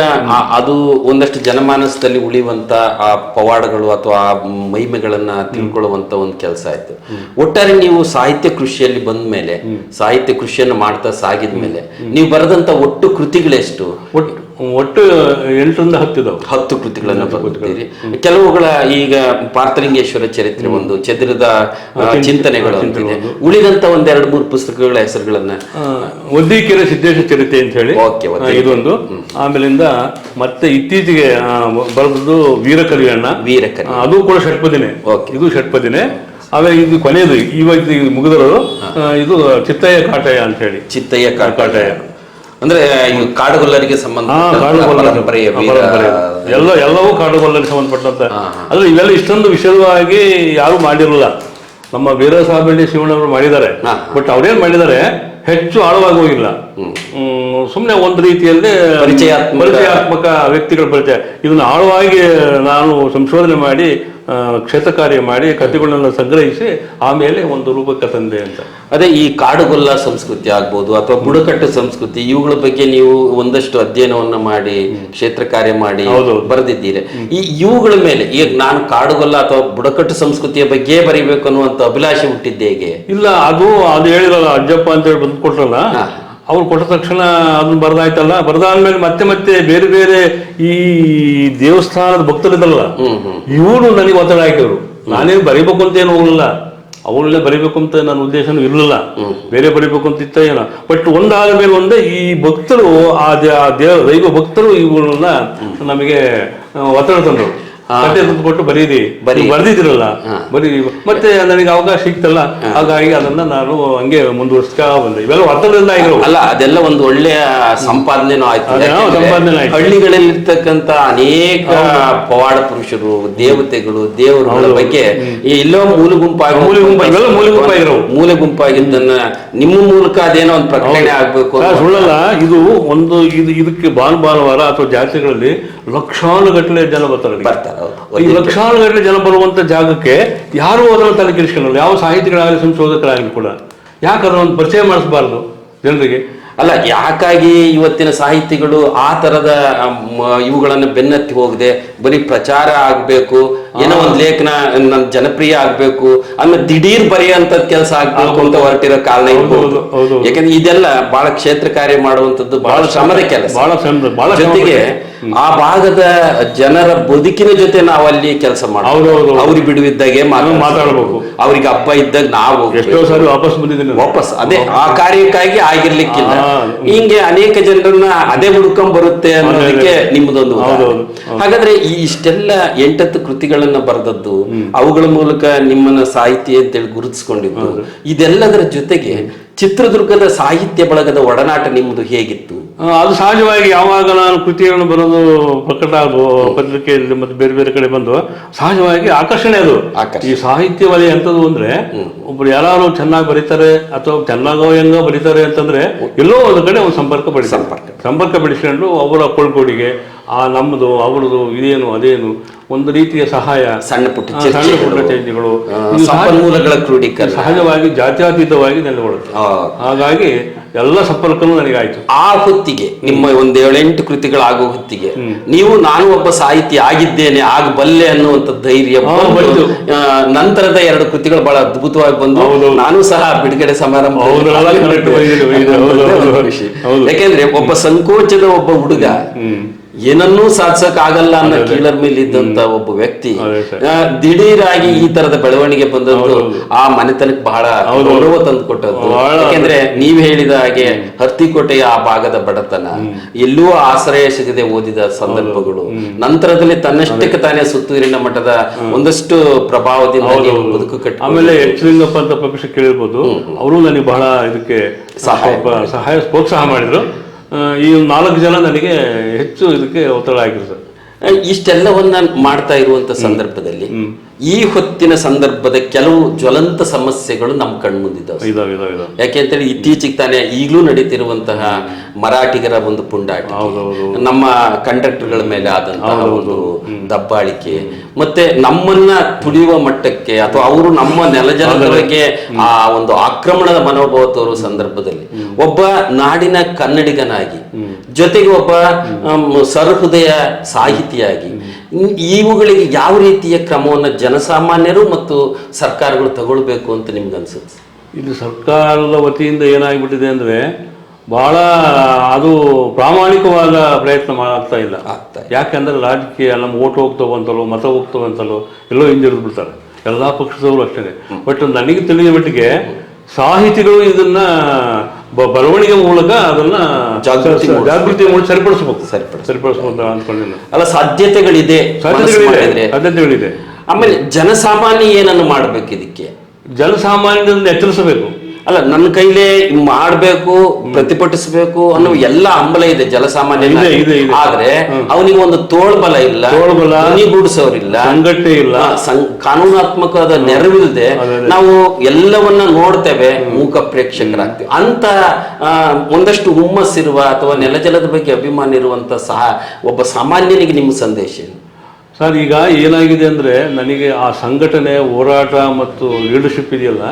ಅದು ಒಂದಷ್ಟು ಜನಮಾನಸದಲ್ಲಿ ಉಳಿಯುವಂತ ಆ ಪವಾಡಗಳು ಅಥವಾ ಆ ಮಹಿಮೆಗಳನ್ನ ತಿಳ್ಕೊಳ್ಳುವಂತ ಒಂದು ಕೆಲಸ ಆಯ್ತು. ಒಟ್ಟಾರೆ ನೀವು ಸಾಹಿತ್ಯ ಕೃಷಿಯಲ್ಲಿ ಬಂದ ಮೇಲೆ ಸಾಹಿತ್ಯ ಕೃಷಿಯನ್ನು ಮಾಡ್ತಾ ಸಾಗಿದ ಮೇಲೆ ನೀವು ಬರೆದಂತ ಒಟ್ಟು ಕೃತಿಗಳೆಷ್ಟು? ಒಟ್ಟು ಎಂಟರಿಂದ ಹತ್ತಿದವು ಹತ್ತು ಕೃತಿಗಳನ್ನು ಬರ್ತೀರಿ ಕೆಲವುಗಳ ಈಗ ಪಾರ್ಥಲಿಂಗೇಶ್ವರ ಚರಿತ್ರೆ ಒಂದು ಚದುರದ ಚಿಂತನೆಗಳು ಉಳಿದಂತ ಒಂದೆರಡು ಮೂರು ಪುಸ್ತಕಗಳ ಹೆಸರುಗಳನ್ನ ಒದ್ದಿಕೆರೆ ಸಿದ್ದೇಶ ಚರಿತ್ರೆ ಅಂತ ಹೇಳಿ. ಇದೊಂದು. ಆಮೇಲಿಂದ ಮತ್ತೆ ಇತ್ತೀಚೆಗೆ ಬರೆದದ್ದು ವೀರಕರಿಯಣ್ಣ ವೀರಕರಿ ಅದು ಕೂಡ ಷಟ್ಪದಿನೇ. ಇದು ಷಟ್ಪದಿನೇ. ಆಮೇಲೆ ಇದು ಕೊನೆಯದು ಇವಾಗ ಮುಗಿದರೂ ಇದು ಚಿತ್ತಯ್ಯ ಕಾಟಯ ಅಂತ ಹೇಳಿ. ಚಿತ್ತಯ್ಯ ಕಾಟಯ ಅಂದ್ರೆ ಕಾಡುಗೊಲ್ಲರಿಗೆ ಸಂಬಂಧ ಎಲ್ಲ ಎಲ್ಲವೂ ಕಾಡುಗೊಲ್ಲರಿಗೆ ಸಂಬಂಧಪಟ್ಟಂತ. ಅಂದ್ರೆ ಇವೆಲ್ಲ ಇಷ್ಟೊಂದು ವಿಶೇಷವಾಗಿ ಯಾರು ಮಾಡಿರಲಿಲ್ಲ. ನಮ್ಮ ವೀರ ಸಾಬಳ್ಳಿ ಶಿವಣ್ಣವರು ಮಾಡಿದ್ದಾರೆ. ಬಟ್ ಅವ್ರೇನ್ ಮಾಡಿದ್ದಾರೆ ಹೆಚ್ಚು ಆಳವಾಗಿ ಹೋಗಿಲ್ಲ ಸುಮ್ಮನೆ ಒಂದು ರೀತಿಯಲ್ಲಿ ಪರಿಚಯಾತ್ಮಕ- ಪರಿಚಯಾತ್ಮಕ ವ್ಯಕ್ತಿಗಳ ಪರಿಚಯ. ಇದನ್ನ ಆಳವಾಗಿ ನಾನು ಸಂಶೋಧನೆ ಮಾಡಿ ಕ್ಷೇತ್ರ ಕಾರ್ಯ ಮಾಡಿ ಕಥೆಗಳನ್ನ ಸಂಗ್ರಹಿಸಿ ಆಮೇಲೆ ಒಂದು ರೂಪಕ್ಕೆ ತಂದೆ ಅಂತ. ಅದೇ ಈ ಕಾಡುಗೊಲ್ಲ ಸಂಸ್ಕೃತಿ ಆಗ್ಬೋದು ಅಥವಾ ಬುಡಕಟ್ಟು ಸಂಸ್ಕೃತಿ ಇವುಗಳ ಬಗ್ಗೆ ನೀವು ಒಂದಷ್ಟು ಅಧ್ಯಯನವನ್ನ ಮಾಡಿ ಕ್ಷೇತ್ರ ಕಾರ್ಯ ಮಾಡಿ. ಬರೆದಿದ್ದೀರಿ. ಈ ಇವುಗಳ ಮೇಲೆ ಈಗ ನಾನು ಕಾಡುಗೊಲ್ಲ ಅಥವಾ ಬುಡಕಟ್ಟು ಸಂಸ್ಕೃತಿಯ ಬಗ್ಗೆ ಬರೀಬೇಕು ಅನ್ನುವಂತ ಅಭಿಲಾಷೆ ಹುಟ್ಟಿದ್ದೆ ಹೇಗೆ? ಇಲ್ಲ ಅದು ಅದು ಹೇಳಿರಲ್ಲ ಅಜ್ಜಪ್ಪ ಅಂತ ಹೇಳಿ ಬಂದ್ಕೊಟ್ರಲ್ಲ. ಅವ್ರು ಕೊಟ್ಟ ತಕ್ಷಣ ಅದನ್ನ ಬರ್ದಾಯ್ತಲ್ಲ. ಬರ್ದಾದ್ಮೇಲೆ ಮತ್ತೆ ಮತ್ತೆ ಬೇರೆ ಬೇರೆ ಈ ದೇವಸ್ಥಾನದ ಭಕ್ತರಿದ್ದಲ್ಲ ಇವನು ನನಗೆ ಒತ್ತಡ ಹಾಕಿದ್ರು. ನಾನೇನು ಬರೀಬೇಕು ಅಂತ ಏನು ಹೋಗಲಿಲ್ಲ. ಅವಳನ್ನೇ ಬರೀಬೇಕು ಅಂತ ನನ್ನ ಉದ್ದೇಶನೂ ಇರಲಿಲ್ಲ. ಬೇರೆ ಬರೀಬೇಕು ಅಂತ ಇತ್ತ ಏನೋ. ಬಟ್ ಒಂದಾದ ಮೇಲೆ ಒಂದೇ ಈ ಭಕ್ತರು ಆ ದೇವ ದೈವ ಭಕ್ತರು ಇವುಗಳನ್ನ ನಮಗೆ ಒತ್ತಡ ತಂದರು. ತಂದು ಕೊಟ್ಟು ಬರೀರಿ. ಬರೀ. ಬರ್ದಿದ್ರಲ್ಲ ಬರೀ ಮತ್ತೆ ನನಗೆ ಅವಕಾಶ ಸಿಕ್ತಲ್ಲ. ಹಾಗಾಗಿ ಅದನ್ನ ನಾನು ಹಂಗೆ ಮುಂದುವರ್ಸ್ಕಾ ಬಂದೆ. ಇವೆಲ್ಲ ಆಗಿರೋ ಅಲ್ಲ ಅದೆಲ್ಲ ಒಂದು ಒಳ್ಳೆಯ ಸಂಪಾದನೆನೂ ಆಯ್ತು. ಹಳ್ಳಿಗಳಲ್ಲಿರ್ತಕ್ಕಂತ ಅನೇಕ ಪವಾಡ ಪುರುಷರು ದೇವತೆಗಳು ದೇವರುಗಳ ಬಗ್ಗೆ ಈ ಎಲ್ಲೋ ಮೂಲ ಗುಂಪಾಗಿ ಮೂಲೆ ಗುಂಪಾಗಿರೋ ಮೂಲೆ ಗುಂಪಾಗಿದ್ದನ್ನ ನಿಮ್ಮ ಮೂಲಕ ಅದೇನೋ ಒಂದು ಪ್ರಕಟಣೆ ಆಗ್ಬೇಕು ಸುಳ್ಳಲ್ಲ. ಇದು ಒಂದು ಇದು ಇದಕ್ಕೆ ಭಾನು ಭಾನುವಾರ ಅಥವಾ ಜಾತ್ರೆಗಳಲ್ಲಿ ಲಕ್ಷಾನುಗಟ್ಟಲೆ ಜನ ಬರ್ತಾರೆ. ಬರ್ತಾರೆ. ಈ ಲಕ್ಷಾನುಗಟ್ಟಲೆ ಜನ ಬರುವಂತ ಜಾಗಕ್ಕೆ ಯಾರು ಅದನ್ನು ತಲೆ ಕೆಡಿಸ್ಕೊಳ್ಳಲ್ಲ ಯಾವ ಸಾಹಿತಿಗಳಾಗಲಿ ಸಂಶೋಧಕರಾಗಲಿ ಕೂಡ ಯಾಕೆ ಅದನ್ನು ಪರಿಚಯ ಮಾಡಿಸಬಾರ್ದು ಜನರಿಗೆ ಅಲ್ಲ ಯಾಕಾಗಿ ಇವತ್ತಿನ ಸಾಹಿತಿಗಳು ಆ ಥರದ ಇವುಗಳನ್ನ ಬೆನ್ನತ್ತಿ ಹೋಗದೆ ಬರೀ ಪ್ರಚಾರ ಆಗ್ಬೇಕು ಏನೋ ಒಂದ್ ಲೇಖನ ನನ್ ಜನಪ್ರಿಯ ಆಗ್ಬೇಕು ಆಮೇಲೆ ದಿಢೀರ್ ಬರೆಯುವಂತ ಕೆಲಸ ಆಗ್ಬೇಕು ಅಂತ ಹೊರಟಿರೋ ಕಾರಣ ಇರ್ಬೋದು. ಹೌದು, ಹೌದು. ಯಾಕಂದ್ರೆ ಇದೆಲ್ಲ ಬಹಳ ಕ್ಷೇತ್ರ ಕಾರ್ಯ ಮಾಡುವಂತದ್ದು ಬಹಳ ಶ್ರಮದ ಕೆಲಸ. ಬಹಳ ಬಹಳ ಜೊತೆಗೆ ಆ ಭಾಗದ ಜನರ ಬದುಕಿನ ಜೊತೆ ನಾವು ಅಲ್ಲಿ ಕೆಲಸ ಮಾಡಬಹುದು. ಅವ್ರಿಗೆ ಬಿಡುವಿದ್ದಾಗೆ ಮಾತಾಡಬೇಕು. ಅವ್ರಿಗೆ ಹಬ್ಬ ಇದ್ದಾಗ ನಾವು. ಎಷ್ಟೋ ಸಾರಿ ವಾಪಸ್ ಬಂದಿದ್ದೀನಿ. ವಾಪಸ್ ಅದೇ ಆ ಕಾರ್ಯಕ್ಕಾಗಿ ಆಗಿರ್ಲಿಕ್ಕಿಲ್ಲ. ಹಿಂಗೆ ಅನೇಕ ಜನರನ್ನ ಅದೇ ಹುಡ್ಕೊಂಡ್ ಬರುತ್ತೆ ಅನ್ನೋದಕ್ಕೆ ನಿಮ್ಮದೊಂದು ಹಾಗಾದ್ರೆ ಈ ಇಷ್ಟೆಲ್ಲ ಎಂಟತ್ತು ಕೃತಿಗಳನ್ನ ಬರೆದದ್ದು ಅವುಗಳ ಮೂಲಕ ನಿಮ್ಮನ್ನ ಸಾಹಿತಿ ಅಂತೇಳಿ ಗುರುತಿಸ್ಕೊಂಡಿದ್ದು. ಇದೆಲ್ಲದರ ಜೊತೆಗೆ ಚಿತ್ರದುರ್ಗದ ಸಾಹಿತ್ಯ ಬಳಗದ ಒಡನಾಟ ನಿಮ್ಮದು ಹೇಗಿತ್ತು? ಅದು ಸಹಜವಾಗಿ ಯಾವಾಗ ನಾನು ಕೃತಿಗಳನ್ನು ಬರೋದು ಪ್ರಕಟ ಪತ್ರಿಕೆಯಲ್ಲಿ ಮತ್ತೆ ಬೇರೆ ಬೇರೆ ಕಡೆ ಬಂದು ಸಹಜವಾಗಿ ಆಕರ್ಷಣೆ ಅದು. ಈ ಸಾಹಿತ್ಯ ವಲಯ ಎಂತದ್ದು ಅಂದ್ರೆ ಒಬ್ರು ಯಾರು ಚೆನ್ನಾಗಿ ಬರೀತಾರೆ ಅಥವಾ ಚೆನ್ನಾಗೋ ಹೆಂಗೋ ಬರೀತಾರೆ ಅಂತಂದ್ರೆ ಎಲ್ಲೋ ಒಂದು ಕಡೆ ಒಂದು ಸಂಪರ್ಕ ಪಡಿತಾರೆ. ಸಂಪರ್ಕ. ಸಂಪರ್ಕ ಪಡಿಸ್ಕೊಂಡು ಅವರ ಕೊಳ್ಕೊಡಿಗೆ ಆ ನಮ್ಮದು ಅವರದು ಇದೇನು ಅದೇನು ಒಂದು ರೀತಿಯ ಸಹಾಯ ಸಣ್ಣ ಪುಟ್ಟ ಸಣ್ಣ ಪುಟ್ಟ ಚರ್ಚೆಗಳು ಆ, ಸಂಪನ್ಮೂಲಗಳ ಕ್ರೋಢೀಕರಣ ಸಹಜವಾಗಿ ಜಾತ್ಯತೀತವಾಗಿ ನೆಲೆಗೊಳ್ಳುತ್ತೆ. ಹಾಗಾಗಿ ಎಲ್ಲ ಸಂಪರ್ಕನೂ ನನಗಾಯ್ತು. ಆ ಹೊತ್ತಿಗೆ ನಿಮ್ಮ ಒಂದ್ ಏಳೆಂಟು ಕೃತಿಗಳಾಗುವ ಹೊತ್ತಿಗೆ ನೀವು ನಾನು ಒಬ್ಬ ಸಾಹಿತಿ ಆಗಿದ್ದೇನೆ ಆಗಬಲ್ಲೆ ಅನ್ನುವಂತ ಧೈರ್ಯ. ನಂತರದ ಎರಡು ಕೃತಿಗಳು ಬಹಳ ಅದ್ಭುತವಾಗಿ ಬಂದು. ನಾನು ಸಹ ಬಿಡುಗಡೆ ಸಮಾರಂಭ. ಯಾಕೆಂದ್ರೆ ಒಬ್ಬ ಸಂಕೋಚದ ಒಬ್ಬ ಹುಡುಗ ಏನನ್ನೂ ಸಾಧಿಸಕ್ ಆಗಲ್ಲ ಅನ್ನೋ ಕೀಳರ್ ಮೇಲೆ ಇದ್ದಂತ ಒಬ್ಬ ವ್ಯಕ್ತಿ ದಿಢೀರಾಗಿ ಈ ತರದ ಬೆಳವಣಿಗೆ ಬಂದದ್ದು ಆ ಮನೆತನಕ್ಕೆ ಬಹಳ ಗೌರವ ತಂದು ಕೊಟ್ಟದ್ದು ಯಾಕೆಂದ್ರೆ ನೀವ್ ಹೇಳಿದ ಹಾಗೆ ಹರ್ತಿಕೋಟೆಯ ಆ ಭಾಗದ ಬಡತನ ಎಲ್ಲೂ ಆಶ್ರಯ ಸಿಗದೆ ಓದಿದ ಸಂದರ್ಭಗಳು ನಂತರದಲ್ಲಿ ತನ್ನಷ್ಟಕ್ಕೆ ತಾನೇ ಸುತ್ತೂರಿನ ಮಠದ ಒಂದಷ್ಟು ಪ್ರಭಾವದಿಂದ ನೀವು ಬದುಕು ಕಟ್ಟಿ ಆಮೇಲೆ ಯಕ್ಷಲಿಂಗಪ್ಪ ಲಿಂಗಪ್ಪ ಅಂತ ಪ್ರೊಫೆಸರ್ ಕೇಳಿರ್ಬೋದು ಅವರು ನನಗೆ ಬಹಳ ಇದಕ್ಕೆ ಸಹಾಯ ಸಹಾಯ ಪ್ರೋತ್ಸಾಹ ಮಾಡಿದ್ರು. ಈ ನಾಲ್ಕು ಜನ ನನಗೆ ಹೆಚ್ಚು ಇದಕ್ಕೆ ಒತ್ತಡ ಆಗಿರ್ತದೆ ಇಷ್ಟೆಲ್ಲವನ್ನ ಮಾಡ್ತಾ ಇರುವಂತ ಸಂದರ್ಭದಲ್ಲಿ ಈ ಹೊತ್ತಿನ ಸಂದರ್ಭದ ಕೆಲವು ಜ್ವಲಂತ ಸಮಸ್ಯೆಗಳು ನಮ್ಮ ಕಣ್ಮುಂದಿದ್ದಾವೆ. ಯಾಕೆ ಅಂತೇಳಿ ಇತ್ತೀಚೆಗೆ ತಾನೇ ಈಗಲೂ ನಡೀತಿರುವಂತಹ ಮರಾಠಿಗರ ಒಂದು ಪುಂಡಾಟ ನಮ್ಮ ಕಂಡಕ್ಟರ್ಗಳ ಮೇಲೆ ಆದಂತಹ ಒಂದು ದಬ್ಬಾಳಿಕೆ. ಮತ್ತೆ ನಮ್ಮನ್ನ ತುಳಿಯುವ ಮಟ್ಟಕ್ಕೆ ಅಥವಾ ಅವರು ನಮ್ಮ ನೆಲಜನಗಳಿಗೆ ಬಗ್ಗೆ ಆ ಒಂದು ಆಕ್ರಮಣದ ಮನೋಭಾವ ತೋರುವ ಸಂದರ್ಭದಲ್ಲಿ ಒಬ್ಬ ನಾಡಿನ ಕನ್ನಡಿಗನಾಗಿ ಜೊತೆಗೆ ಒಬ್ಬ ಸರ್ಹೃದಯ ಸಾಹಿತಿಯಾಗಿ ಇವುಗಳಿಗೆ ಯಾವ ರೀತಿಯ ಕ್ರಮವನ್ನು ಜನಸಾಮಾನ್ಯರು ಮತ್ತು ಸರ್ಕಾರಗಳು ತಗೊಳ್ಬೇಕು ಅಂತ ನಿಮ್ಗೆ ಅನ್ಸುತ್ತೆ? ಇಲ್ಲಿ ಸರ್ಕಾರದ ವತಿಯಿಂದ ಏನಾಗಿಬಿಟ್ಟಿದೆ ಅಂದರೆ ಬಹಳ ಅದು ಪ್ರಾಮಾಣಿಕವಾದ ಪ್ರಯತ್ನ ಮಾಡ್ತಾ ಇಲ್ಲ. ಆಗ್ತಾ ಯಾಕೆಂದ್ರೆ ರಾಜಕೀಯ ನಮ್ಮ ಓಟ್ ಹೋಗ್ತವೆ ಅಂತಲೋ ಮತ ಹೋಗ್ತವೆ ಅಂತಲೋ ಎಲ್ಲೋ ಹಿಂದಿರಿದು ಬಿಡ್ತಾರೆ. ಎಲ್ಲ ಪಕ್ಷದವರು ಅಷ್ಟೇ ಬಟ್ ನನಗೆ ತಿಳಿದ ಮಟ್ಟಿಗೆ ಸಾಹಿತಿಗಳು ಇದನ್ನ ಬರವಣಿಗೆ ಮೂಲಕ ಅದನ್ನ ಜಾಗೃತಿ ಜಾಗೃತಿ ಮೂಲ ಸರಿಪಡಿಸಬೇಕು ಸರಿಪಡಿಸ್ಬೇಕು. ಸರಿಪಡಿಸಬಹುದು ಅನ್ಕೊಂಡಿಲ್ಲ. ಅಲ್ಲ ಸಾಧ್ಯತೆಗಳಿದೆ ಸಾಧ್ಯತೆಗಳಿದೆ. ಸಾಧ್ಯತೆಗಳಿದೆ. ಆಮೇಲೆ ಜನಸಾಮಾನ್ಯ ಏನನ್ನು ಮಾಡ್ಬೇಕು ಇದಕ್ಕೆ? ಜನಸಾಮಾನ್ಯದಿಂದ ಎಚ್ಚರಿಸಬೇಕು. ಅಲ್ಲ ನನ್ನ ಕೈಲೇ ಮಾಡ್ಬೇಕು ಪ್ರತಿಭಟಿಸಬೇಕು ಅನ್ನೋ ಎಲ್ಲ ಹಂಬಲ ಇದೆ ಜಲಸಾಮಾನ್ಯ. ಆದ್ರೆ ಅವನಿಗೆ ಒಂದು ತೋಳ್ಬಲ ಇಲ್ಲ ತೋಳ್ಬಲ, ಸಂಘಟನೆ ಇಲ್ಲ. ಕಾನೂನಾತ್ಮಕದ ನೆರವಿಲ್ಲದೆ ನಾವು ಎಲ್ಲವನ್ನ ನೋಡ್ತೇವೆ ಮೂಕ ಪ್ರೇಕ್ಷಕರಾಗ್ತೀವಿ. ಅಂತ ಒಂದಷ್ಟು ಹುಮ್ಮಸ್ಸಿರುವ ಅಥವಾ ನೆಲಜಲದ ಬಗ್ಗೆ ಅಭಿಮಾನ ಇರುವಂತ ಸಹ ಒಬ್ಬ ಸಾಮಾನ್ಯನಿಗೆ ನಿಮ್ಮ ಸಂದೇಶ? ಸರ್ ಈಗ ಏನಾಗಿದೆ ಅಂದ್ರೆ ನನಗೆ ಆ ಸಂಘಟನೆ ಹೋರಾಟ ಮತ್ತು ಲೀಡರ್ಶಿಪ್ ಇದೆಯಲ್ಲ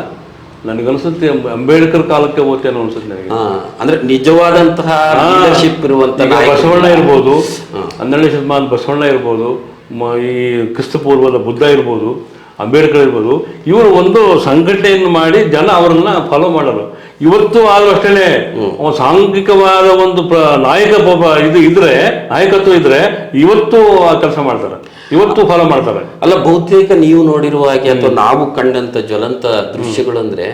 ನನಗನ್ಸುತ್ತೆ ಅನ್ಸುತ್ತೆ ಅಂಬೇಡ್ಕರ್ ಕಾಲಕ್ಕೆ ಹೋಗ್ತೇನೋ ಅನ್ಸುತ್ತೆ ನನಗೆ. ಅಂದ್ರೆ ನಿಜವಾದಂತಹ ಲೀಡರ್ಶಿಪ್ ಇರುವಂತ ಬಸವಣ್ಣ ಇರ್ಬೋದು ಹನ್ನೆರಡನೇ ಶತಮಾನ ಬಸವಣ್ಣ ಇರ್ಬೋದು ಈ ಕ್ರಿಸ್ತ ಪೂರ್ವದ ಬುದ್ಧ ಇರ್ಬೋದು ಅಂಬೇಡ್ಕರ್ ಇರ್ಬೋದು ಇವರು ಒಂದು ಸಂಘಟನೆಯನ್ನು ಮಾಡಿ ಜನ ಅವರನ್ನ ಫಾಲೋ ಮಾಡಲು ಇವತ್ತು ಆದ್ರೂ ಅಷ್ಟೇ ಸಾಂಘಿಕವಾದ ಒಂದು ಪ್ರ ನಾಯಕ ಇದು ಇದ್ರೆ ನಾಯಕತ್ವ ಇದ್ರೆ ಇವತ್ತು ಆ ಕೆಲಸ ಮಾಡ್ತಾರೆ. ಇವತ್ತು ಫಾಲೋ ಮಾಡ್ತಾರೆ. ಅಲ್ಲ ಬಹುತೇಕ ನೀವು ನೋಡಿರುವ ಹಾಗೆ ಅಥವಾ ನಾವು ಕಂಡಂತ ಜ್ವಲಂತ ದೃಶ್ಯಗಳು ಅಂದ್ರೆ